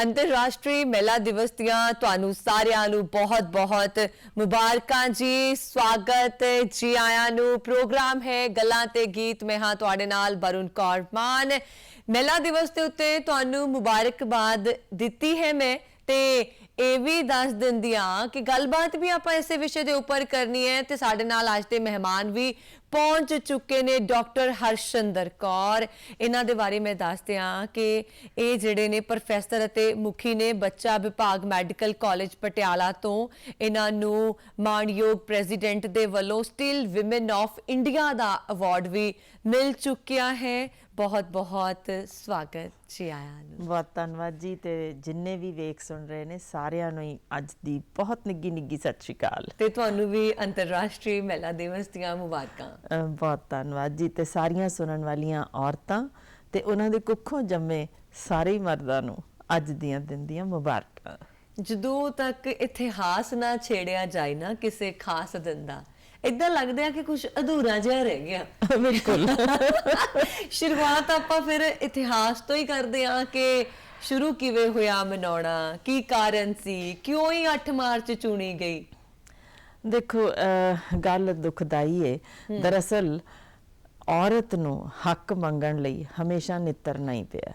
ਅੰਤਰਰਾਸ਼ਟਰੀ ਮਹਿਲਾ ਦਿਵਸ ਦੀਆਂ ਤੁਹਾਨੂੰ ਸਾਰਿਆਂ ਨੂੰ ਬਹੁਤ-ਬਹੁਤ ਮੁਬਾਰਕਾਂ ਜੀ। ਸਵਾਗਤ ਜੀ ਆਇਆਂ ਨੂੰ। ਪ੍ਰੋਗਰਾਮ ਹੈ ਗੱਲਾਂ ਤੇ ਗੀਤ। ਮੈਂ ਹਾਂ ਤੁਹਾਡੇ ਨਾਲ ਬਰੁਣ ਕੌਰ ਮਾਨ। ਮਹਿਲਾ ਦਿਵਸ ਦੇ ਉੱਤੇ ਤੁਹਾਨੂੰ ਮੁਬਾਰਕਬਾਦ ਦਿੱਤੀ ਹੈ ਮੈਂ ਤੇ ਇਹ ਵੀ ਦੱਸ ਦਿੰਦੀ ਹਾਂ ਕਿ ਗੱਲਬਾਤ ਵੀ ਆਪਾਂ ਇਸੇ ਵਿਸ਼ੇ ਦੇ ਉੱਪਰ ਕਰਨੀ ਹੈ ਤੇ ਸਾਡੇ ਨਾਲ ਅੱਜ ਦੇ ਮਹਿਮਾਨ ਵੀ ਪਹੁੰਚ ਚੁੱਕੇ ਨੇ ਡਾਕਟਰ ਹਰਸ਼ੰਦਰ ਕੌਰ। ਇਹਨਾਂ ਦੇ ਬਾਰੇ ਮੈਂ ਦੱਸਦੇ ਹਾਂ ਕਿ ਇਹ ਜਿਹੜੇ ਨੇ ਪ੍ਰੋਫੈਸਰ ਅਤੇ ਮੁਖੀ ਨੇ ਬੱਚਾ ਵਿਭਾਗ ਮੈਡੀਕਲ ਕਾਲਜ ਪਟਿਆਲਾ ਤੋਂ। ਇਹਨਾਂ ਨੂੰ ਮਾਨਯੋਗ ਪ੍ਰੈਜ਼ੀਡੈਂਟ ਦੇ ਵੱਲੋਂ ਸਟਿਲ ਔਮਨ ਆਫ ਇੰਡੀਆ ਦਾ ਅਵਾਰਡ ਵੀ ਮਿਲ ਚੁੱਕਿਆ ਹੈ। ਬਹੁਤ ਬਹੁਤ ਸਵਾਗਤ ਜੀ ਆਇਆਂ ਨੂੰ। ਬਹੁਤ ਧੰਨਵਾਦ ਜੀ ਤੇ ਜਿੰਨੇ ਵੀ ਵੇਖ ਸੁਣ ਰਹੇ ਨੇ ਸਾਰਿਆਂ ਨੂੰ ਹੀ ਅੱਜ ਦੀ ਬਹੁਤ ਨਿੱਗੀ ਨਿੱਗੀ ਸਤਿ ਸ਼੍ਰੀ ਅਕਾਲ। ਤੇ ਤੁਹਾਨੂੰ ਵੀ ਅੰਤਰਰਾਸ਼ਟਰੀ ਮਹਿਲਾ ਦਿਵਸ ਦੀਆਂ ਮੁਬਾਰਕਾਂ। ਬਹੁਤ ਧੰਨਵਾਦ ਜੀ ਤੇ ਸਾਰੀਆਂ ਸੁਣਨ ਵਾਲੀਆਂ ਔਰਤਾਂ ਤੇ ਉਹਨਾਂ ਦੇ ਕੁੱਖੋਂ ਜੰਮੇ ਸਾਰੇ ਮਰਦਾਂ ਨੂੰ ਅੱਜ ਦੀਆਂ ਦਿਨ ਦੀਆਂ ਮੁਬਾਰਕਾਂ। ਜਦੋਂ ਤੱਕ ਇਤਿਹਾਸ ਨਾ ਛੇੜਿਆ ਜਾਏ ਨਾ ਕਿਸੇ ਖਾਸ ਦਿਨ ਦਾ ਇਦਾਂ ਲੱਗਦਾ ਹੈ ਕਿ ਕੁਝ ਅਧੂਰਾ ਜਿਹਾ ਰਹਿ ਗਿਆ। ਬਿਲਕੁਲ। ਸ਼ੁਰੂਆਤ ਆਪਾਂ ਫਿਰ ਇਤਿਹਾਸ ਤੋਂ ਹੀ ਕਰਦੇ ਹਾਂ ਕਿ ਸ਼ੁਰੂ ਕਿਵੇਂ ਹੋਇਆ ਮਨਾਉਣਾ ਕੀ ਕਾਰਨ ਸੀ ਕਿਉਂ ਹੀ 8 ਮਾਰਚ ਚੁਣੀ ਗਈ? ਦੇਖੋ ਅਹ ਗੱਲ ਦੁਖਦਾਈ ਹੈ। ਦਰਅਸਲ ਔਰਤ ਨੂੰ ਹੱਕ ਮੰਗਣ ਲਈ ਹਮੇਸ਼ਾ ਨਿੱਤਰਨਾ ਹੀ ਪਿਆ।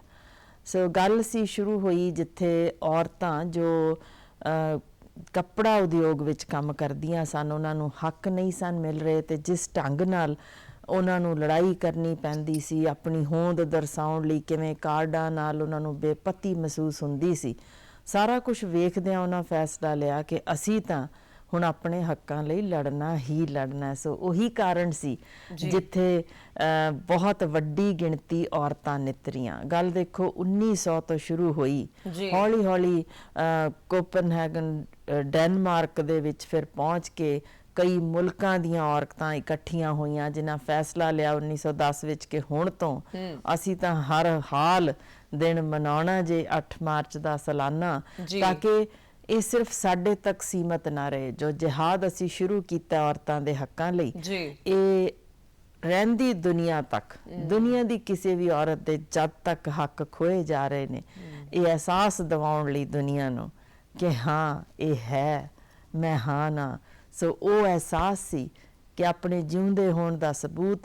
ਸੋ ਗੱਲ ਸੀ ਸ਼ੁਰੂ ਹੋਈ ਜਿੱਥੇ ਔਰਤਾਂ ਜੋ ਅਹ, ਕੱਪੜਾ ਉਦਯੋਗ ਵਿੱਚ ਕੰਮ ਕਰਦੀਆਂ ਸਨ, ਉਹਨਾਂ ਨੂੰ ਹੱਕ ਨਹੀਂ ਸਨ ਮਿਲ ਰਹੇ ਤੇ ਜਿਸ ਢੰਗ ਨਾਲ ਉਹਨਾਂ ਨੂੰ ਲੜਾਈ ਕਰਨੀ ਪੈਂਦੀ ਸੀ, ਆਪਣੀ ਹੋਂਦ ਦਰਸਾਉਣ ਲਈ ਕਿਵੇਂ ਕਾਰਡਾਂ ਨਾਲ ਉਹਨਾਂ ਨੂੰ ਬੇਪਤੀ ਮਹਿਸੂਸ ਹੁੰਦੀ ਸੀ। ਸਾਰਾ ਕੁਝ ਵੇਖਦਿਆਂ ਉਹਨਾਂ ਫੈਸਲਾ ਲਿਆ ਕਿ ਅਸੀਂ ਤਾਂ ਹੁਣ ਆਪਣੇ ਹੱਕਾਂ ਲਈ ਲੜਨਾ ਹੀ ਲੜਨਾ। ਸੋ ਉਹੀ ਕਾਰਨ ਸੀ ਜਿੱਥੇ ਬਹੁਤ ਵੱਡੀ ਗਿਣਤੀ ਔਰਤਾਂ ਨਿਤਰੀਆਂ ਗੱਲ ਦੇਖੋ 1900 ਤੋਂ ਸ਼ੁਰੂ ਹੋਈ। ਹੌਲੀ ਹੌਲੀ ਕੋਪਨਹੈਗਨ ਡੈਨਮਾਰਕ ਦੇ ਵਿੱਚ ਫਿਰ ਪਹੁੰਚ ਕੇ ਕਈ ਮੁਲਕਾਂ ਦੀਆਂ ਔਰਤਾਂ ਇਕੱਠੀਆਂ ਹੋਈਆਂ ਜਿਨ੍ਹਾਂ ਫੈਸਲਾ ਲਿਆ 1910 ਵਿੱਚ ਕਿ ਹੁਣ ਤੋਂ ਅਸੀਂ ਤਾਂ ਹਰ ਹਾਲ ਦਿਨ ਮਨਾਉਣਾ ਜੇ 8 ਮਾਰਚ ਦਾ ਸਾਲਾਨਾ। ਤਾਂ ਕਿ ਇਹ ਸਿਰਫ ਸਾਡੇ ਤੱਕ ਸੀਮਤ ਨਾ ਰਹੇ ਜੋ ਜਿਹਾਦ ਅਸੀਂ ਸ਼ੁਰੂ ਕੀਤਾ ਔਰਤਾਂ ਦੇ ਹੱਕਾਂ ਲਈ ਜੀ। ਇਹ ਰਹਿੰਦੀ ਦੁਨੀਆ ਤੱਕ ਦੁਨੀਆ ਦੀ ਕਿਸੇ ਵੀ ਔਰਤ ਦੇ ਜਦ ਤੱਕ ਹੱਕ ਖੋਏ ਜਾ ਰਹੇ ਨੇ ਇਹ ਅਹਿਸਾਸ ਦਿਵਾਉਣ ਲਈ ਦੁਨੀਆ ਨੂੰ ਕਿ ਹਾਂ ਇਹ ਹੈ ਮੈਂ ਹਾਂ ਨਾ। ਸੋ ਉਹ ਅਹਿਸਾਸ ਸੀ ਕਿ ਆਪਣੇ ਜਿਉਂਦੇ ਹੋਣ ਦਾ ਸਬੂਤ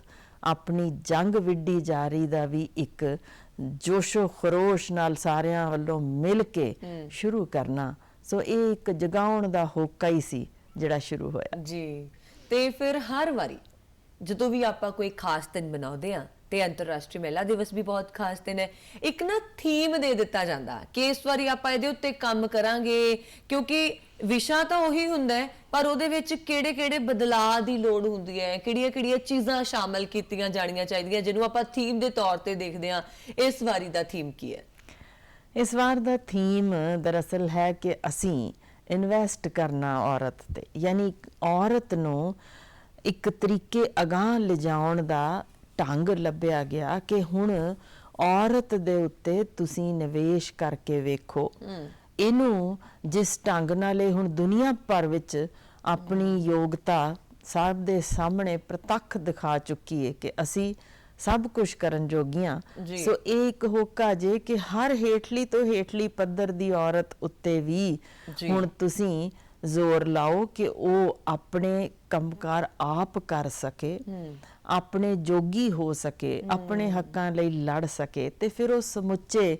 ਆਪਣੀ ਜੰਗ ਵਿੱਢੀ ਜਾਰੀ ਦਾ ਵੀ ਇੱਕ ਜੋਸ਼ੋ ਖਰੋਸ਼ ਨਾਲ ਸਾਰਿਆਂ ਵੱਲੋਂ ਮਿਲ ਕੇ ਸ਼ੁਰੂ ਕਰਨਾ ਸੋ ਇਹ ਇੱਕ ਜਗਾਉਣ ਦਾ ਹੋਕਾ ਹੀ ਸੀ ਜਿਹੜਾ ਸ਼ੁਰੂ ਹੋਇਆ। ਜੀ। ਤੇ ਫਿਰ ਹਰ ਵਾਰੀ ਜਦੋਂ ਵੀ ਆਪਾਂ ਕੋਈ ਖਾਸ ਦਿਨ ਮਨਾਉਂਦੇ ਆ ਤੇ ਅੰਤਰਰਾਸ਼ਟਰੀ ਮਹਿਲਾ ਦਿਵਸ ਵੀ ਬਹੁਤ ਖਾਸ ਦਿਨ ਹੈ, ਇੱਕ ਨਾ ਥੀਮ ਦੇ ਦਿੱਤਾ ਜਾਂਦਾ ਕਿ ਇਸ ਵਾਰੀ ਆਪਾਂ ਇਹਦੇ ਉੱਤੇ ਕੰਮ ਕਰਾਂਗੇ, ਕਿਉਂਕਿ ਵਿਸ਼ਾ ਤਾਂ ਉਹੀ ਹੁੰਦਾ ਹੈ, ਪਰ ਉਹਦੇ ਵਿੱਚ ਕਿਹੜੇ-ਕਿਹੜੇ ਬਦਲਾਅ ਦੀ ਲੋੜ ਹੁੰਦੀ ਹੈ, ਕਿਹੜੀਆਂ-ਕਿਹੜੀਆਂ ਚੀਜ਼ਾਂ ਸ਼ਾਮਲ ਕੀਤੀਆਂ ਜਾਣੀਆਂ ਚਾਹੀਦੀਆਂ, ਜਿਹਨੂੰ ਆਪਾਂ ਥੀਮ ਦੇ ਤੌਰ ਤੇ ਦੇਖਦੇ ਆ ਇਸ ਵਾਰੀ ਦਾ ਥੀਮ ਕੀ ਹੈ? ਇਸ ਵਾਰ ਦਾ ਥੀਮ ਦਰਅਸਲ ਹੈ ਕਿ ਅਸੀਂ ਇਨਵੈਸਟ ਕਰਨਾ ਔਰਤ ਤੇ ਯਾਨੀ ਔਰਤ ਨੂੰ ਇੱਕ ਤਰੀਕੇ ਅਗਾਹ ਲਿਜਾਉਣ ਦਾ ਢੰਗ ਲੱਭਿਆ ਗਿਆ ਕਿ ਹੁਣ ਔਰਤ ਦੇ ਉੱਤੇ ਤੁਸੀਂ ਨਿਵੇਸ਼ ਕਰਕੇ ਵੇਖੋ। ਇਹਨੂੰ ਜਿਸ ਢੰਗ ਨਾਲ ਇਹ ਹੁਣ ਦੁਨੀਆ ਭਰ ਵਿੱਚ ਆਪਣੀ ਯੋਗਤਾ ਸਭ ਦੇ ਸਾਹਮਣੇ ਪ੍ਰਤੱਖ ਦਿਖਾ ਚੁੱਕੀ ਹੈ ਕਿ ਅਸੀਂ ਸਭ ਕੁਝ ਕਰਨ ਜੋਗੀਆਂ। ਸੋ ਇਹ ਇੱਕ ਹੋਕਾ ਜੇ ਕਿ ਹਰ ਹੇਠਲੀ ਤੋਂ ਹੇਠਲੀ ਪੱਧਰ ਦੀ ਔਰਤ ਉੱਤੇ ਵੀ। ਹੁਣ ਤੁਸੀਂ ਜ਼ੋਰ ਲਾਓ ਕਿ ਉਹ ਆਪਣੇ ਕੰਮਕਾਰ ਆਪ ਕਰ ਸਕੇ ਆਪਣੇ ਜੋਗੀ ਹੋ ਸਕੇ ਆਪਣੇ ਹੱਕਾਂ ਲਈ ਲੜ ਸਕੇ ਤੇ ਫਿਰ ਉਹ ਸਮੁੱਚੇ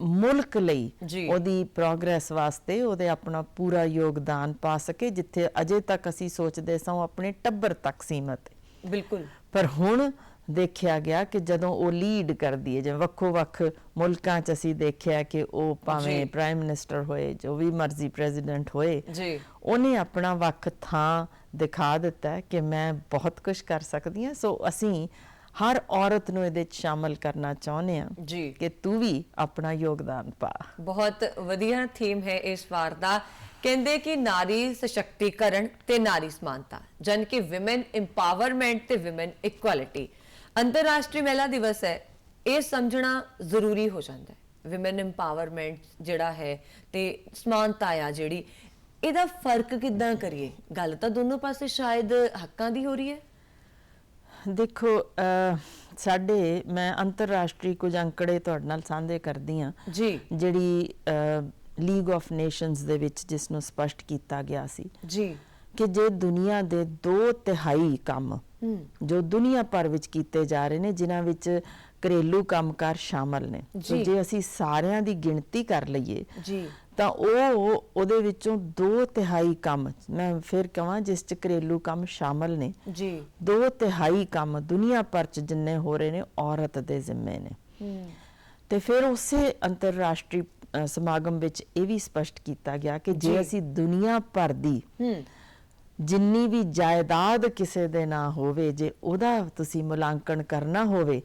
ਮੁਲਕ ਲਈ। ਉਹਦੀ ਪ੍ਰੋਗਰੈਸ ਵਾਸਤੇ ਉਹਦੇ ਆਪਣਾ ਪੂਰਾ ਯੋਗਦਾਨ ਪਾ ਸਕੇ ਜਿੱਥੇ ਅਜੇ ਤੱਕ ਅਸੀਂ ਸੋਚਦੇ ਸਾਂ ਉਹ ਆਪਣੇ ਟੱਬਰ ਤੱਕ ਸੀਮਤ ਬਿਲਕੁਲ ਪਰ ਹੁਣ ਦੇਖਿਆ ਗਿਆ ਕਿ ਜਦੋਂ ਉਹ ਲੀਡ ਕਰਦੀ ਹੈ ਜਿਵੇਂ ਵੱਖੋ ਵੱਖ ਮੁਲਕਾਂ 'ਚ ਅਸੀਂ ਦੇਖਿਆ ਕਿ ਉਹ ਭਾਵੇਂ। ਪ੍ਰਾਈਮ ਮਿਨਿਸਟਰ ਹੋਏ ਜੋ ਵੀ ਮਰਜ਼ੀ ਪ੍ਰੈਜ਼ੀਡੈਂਟ ਹੋਏ ਜੀ। ਉਹਨੇ ਆਪਣਾ ਵੱਖ ਥਾਂ ਦਿਖਾ ਦਿੱਤਾ ਕਿ ਮੈਂ ਬਹੁਤ ਕੁਝ ਕਰ ਸਕਦੀ ਹਾਂ। ਸੋ ਅਸੀਂ ਹਰ ਔਰਤ ਨੂੰ ਇਹਦੇ 'ਚ ਸ਼ਾਮਲ ਕਰਨਾ ਚਾਹੁੰਦੇ ਹਾਂ ਜੀ। ਕਿ ਤੂੰ ਵੀ ਆਪਣਾ ਯੋਗਦਾਨ ਪਾ। ਬਹੁਤ ਵਧੀਆ ਥੀਮ ਹੈ ਇਸ ਵਾਰ ਦਾ। ਕਹਿੰਦੇ ਕਿ ਨਾਰੀ ਸਸ਼ਕਤੀਕਰਨ ਤੇ ਨਾਰੀ ਸਮਾਨਤਾ ਜਨ ਕਿ ਔਮਨ ਇੰਪਾਵਰਮੈਂਟ ਤੇ ਔਮਨ ਇਕੁਐਲਿਟੀ ਅੰਤਰਰਾਸ਼ਟਰੀ ਮਹਿਲਾ ਦਿਵਸ ਹੈ ਇਹ ਸਮਝਣਾ ਜ਼ਰੂਰੀ ਹੋ ਜਾਂਦਾ ਹੈ। ਔਮਨ ਇੰਪਾਵਰਮੈਂਟ ਜਿਹੜਾ ਹੈ ਤੇ ਸਮਾਨਤਾ ਆ ਜਿਹੜੀ ਇਹਦਾ ਫ਼ਰਕ ਕਿੱਦਾਂ ਕਰੀਏ? ਗੱਲ ਤਾਂ ਦੋਨੋਂ ਪਾਸੇ ਸ਼ਾਇਦ ਹੱਕਾਂ ਦੀ ਹੋ ਰਹੀ ਹੈ। ਦੇਖੋ ਸਾਡੇ ਮੈਂ ਅੰਤਰਰਾਸ਼ਟਰੀ ਕੁਝ ਅੰਕੜੇ ਤੁਹਾਡੇ ਨਾਲ ਸਾਂਝੇ ਕਰਦੀ ਹਾਂ। ਜੀ। ਜਿਹੜੀ ਲੀਗ ਆਫ ਨੇਸ਼ਨਸ ਦੇ ਵਿੱਚ ਜਿਸ ਨੂੰ ਸਪਸ਼ਟ ਕੀਤਾ ਗਿਆ ਸੀ। ਜੀ। ਕਿ ਜੇ ਦੁਨੀਆ ਦੇ 2 ਤਿਹਾਈ ਕੰਮ ਜੋ ਦੁਨੀਆ ਭਰ ਵਿੱਚ ਕੀਤੇ ਜਾ ਰਹੇ ਨੇ ਜਿਨ੍ਹਾਂ ਵਿੱਚ ਘਰੇਲੂ ਕੰਮਕਾਰ ਸ਼ਾਮਲ ਨੇ। ਜੀ। ਅਸੀਂ ਸਾਰਿਆਂ ਦੀ ਗਿਣਤੀ ਕਰ ਲਈਏ ਜੀ। ਤਾਂ ਉਹ ਉਹਦੇ ਵਿੱਚੋਂ 2 ਤਿਹਾਈ ਕੰਮ ਮੈਂ ਫਿਰ ਕਹਾਂ ਜਿਸ ਚ ਘਰੇਲੂ ਕੰਮ ਸ਼ਾਮਲ ਨੇ ਜੀ। ਦੋ ਤਿਹਾਈ ਕੰਮ ਦੁਨੀਆ ਭਰ ਚ ਜਿੰਨੇ ਹੋ ਰਹੇ ਨੇ ਔਰਤ ਦੇ ਜ਼ਿੰਮੇ ਨੇ। ਤੇ ਫਿਰ ਉਸੇ ਅੰਤਰਰਾਸ਼ਟਰੀ ਸਮਾਗਮ ਵਿੱਚ ਇਹ ਵੀ ਸਪਸ਼ਟ ਕੀਤਾ ਗਿਆ ਕਿ ਜੀ। ਜੇ। ਅਸੀਂ ਦੁਨੀਆ ਭਰ ਦੀ ਹੂੰ। ਜਿੰਨੀ ਵੀ ਜਾਇਦਾਦ ਕਿਸੇ ਦੇ ਨਾਂ ਹੋਵੇ ਜੇ ਉਹਦਾ ਤੁਸੀਂ ਮੁਲਾਂਕਣ ਕਰਨਾ ਹੋਵੇ।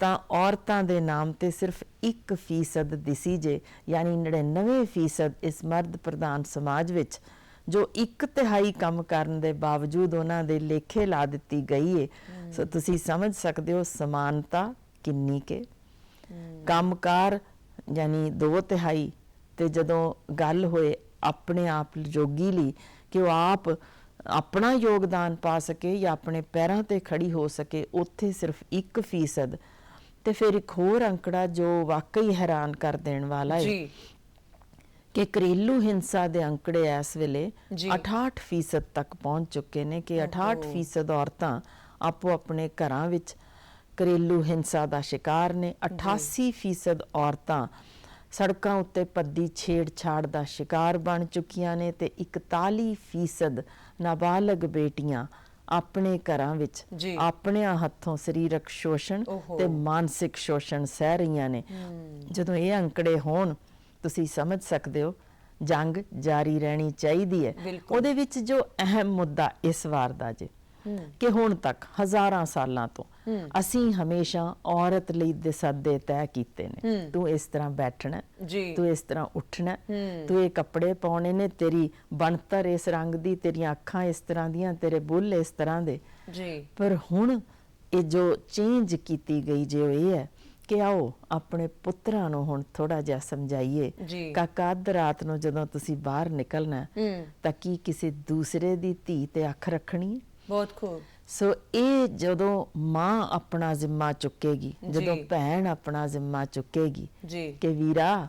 ਤਾਂ ਔਰਤਾਂ ਦੇ ਨਾਮ ਤੇ ਸਿਰਫ 1% ਦਿਸੀ ਜੇ ਯਾਨੀ 99% ਇਸ ਮਰਦ ਪ੍ਰਧਾਨ ਸਮਾਜ ਵਿੱਚ ਜੋ ਇੱਕ ਤਿਹਾਈ ਕੰਮ ਕਰਨ ਦੇ ਬਾਵਜੂਦ ਉਹਨਾਂ ਦੇ ਲੇਖੇ ਲਾ ਦਿੱਤੀ ਗਈ ਏ। ਸੋ ਤੁਸੀਂ ਸਮਝ ਸਕਦੇ ਹੋ ਸਮਾਨਤਾ ਕਿੰਨੀ ਕੇ। ਕੰਮਕਾਰ ਯਾਨੀ ਦੋ ਤਿਹਾਈ ਤੇ ਜਦੋਂ ਗੱਲ ਹੋਏ ਆਪਣੇ ਆਪ ਜੋਗੀ ਲਈ ਕਿ ਉਹ ਆਪ ਆਪਣਾ ਯੋਗਦਾਨ ਪਾ ਸਕੇ ਜਾਂ ਆਪਣੇ ਪੈਰਾਂ ਤੇ ਖੜੀ ਹੋ ਸਕੇ ਉੱਥੇ ਸਿਰਫ 1% ਤੇ ਫਿਰ ਇੱਕ ਹੋਰ ਅੰਕੜਾ ਜੋ ਵਾਕਈ ਹੈਰਾਨ ਕਰ ਦੇਣ ਵਾਲਾ ਹੈ ਜੀ। ਕਿ ਘਰੇਲੂ ਹਿੰਸਾ ਦੇ ਅੰਕੜੇ ਇਸ ਵੇਲੇ ਜੀ। 68% ਤੱਕ ਪਹੁੰਚ ਚੁੱਕੇ ਨੇ ਕਿ 68% ਔਰਤਾਂ ਆਪੋ ਆਪਣੇ ਘਰਾਂ ਵਿੱਚ ਘਰੇਲੂ ਹਿੰਸਾ ਦਾ ਸ਼ਿਕਾਰ ਨੇ 88% ਔਰਤਾਂ ਸੜਕਾਂ ਉੱਤੇ ਪੱਦੀ ਛੇੜਛਾੜ ਦਾ ਸ਼ਿਕਾਰ ਬਣ ਚੁੱਕੀਆਂ ਨੇ ਤੇ 41% ਨਾਬਾਲਗ ਬੇਟੀਆਂ ਆਪਣੇ ਘਰਾਂ ਵਿੱਚ। ਆਪਣਿਆਂ ਹੱਥੋਂ ਸਰੀਰਕ ਸ਼ੋਸ਼ਣ। ਤੇ ਮਾਨਸਿਕ ਸ਼ੋਸ਼ਣ ਸਹਿ ਰਹੀਆਂ ਨੇ ਜਦੋਂ ਇਹ ਅੰਕੜੇ ਹੋਣ ਤੁਸੀਂ ਸਮਝ ਸਕਦੇ ਹੋ ਜੰਗ ਜਾਰੀ ਰਹਿਣੀ ਚਾਹੀਦੀ ਹੈ। ਉਹਦੇ ਵਿੱਚ ਜੋ ਅਹਿਮ ਮੁੱਦਾ ਇਸ ਵਾਰ ਦਾ ਜੇ ਕਿ ਹੁਣ ਤੱਕ ਹਜ਼ਾਰਾਂ ਸਾਲਾਂ ਤੋਂ ਅਸੀਂ ਹਮੇਸ਼ਾ ਔਰਤ ਲਈ ਦੇ ਸੱਦੇ ਤੈਅ ਕੀਤੇ ਨੇ। ਤੂੰ ਇਸ ਤਰ੍ਹਾਂ ਬੈਠਣਾ ਤੂੰ ਇਸ ਤਰ੍ਹਾਂ ਉੱਠਣਾ ਤੂੰ ਇਹ ਕੱਪੜੇ ਪਾਉਣੇ ਨੇ ਤੇਰੀ ਬਣਤਰ ਇਸ ਰੰਗ ਦੀ ਤੇਰੀਆਂ ਅੱਖਾਂ ਇਸ ਤਰ੍ਹਾਂ ਦੀਆਂ ਤੇਰੇ ਬੁੱਲ ਇਸ ਤਰ੍ਹਾਂ ਦੇ। ਜੀ। ਪਰ ਹੁਣ ਇਹ ਜੋ ਚੇਂਜ ਕੀਤੀ ਗਈ ਜੇ ਇਹ ਹੈ ਕਿ ਆਓ ਆਪਣੇ ਪੁੱਤਰਾਂ ਨੂੰ ਹੁਣ ਥੋੜਾ ਜਿਹਾ ਸਮਝਾਈਏ। ਕਾਕਾ ਅੱਧ ਰਾਤ ਨੂੰ ਜਦੋਂ ਤੁਸੀਂ ਬਾਹਰ ਨਿਕਲਣਾ ਤਾਂ ਕੀ ਕਿਸੇ ਦੂਸਰੇ ਦੀ ਧੀ ਤੇ ਅੱਖ ਰੱਖਣੀ ਹੈ? ਬਹੁਤ ਖੂਬ। ਸੋ ਇਹ ਜਦੋਂ ਮਾਂ ਆਪਣਾ ਜ਼ਿੰਮਾ ਚੁੱਕੇਗੀ ਜਦੋਂ। ਭੈਣ ਆਪਣਾ ਜ਼ਿੰਮਾ ਚੁੱਕੇਗੀ ਜੀ। ਕਿ ਵੀਰਾ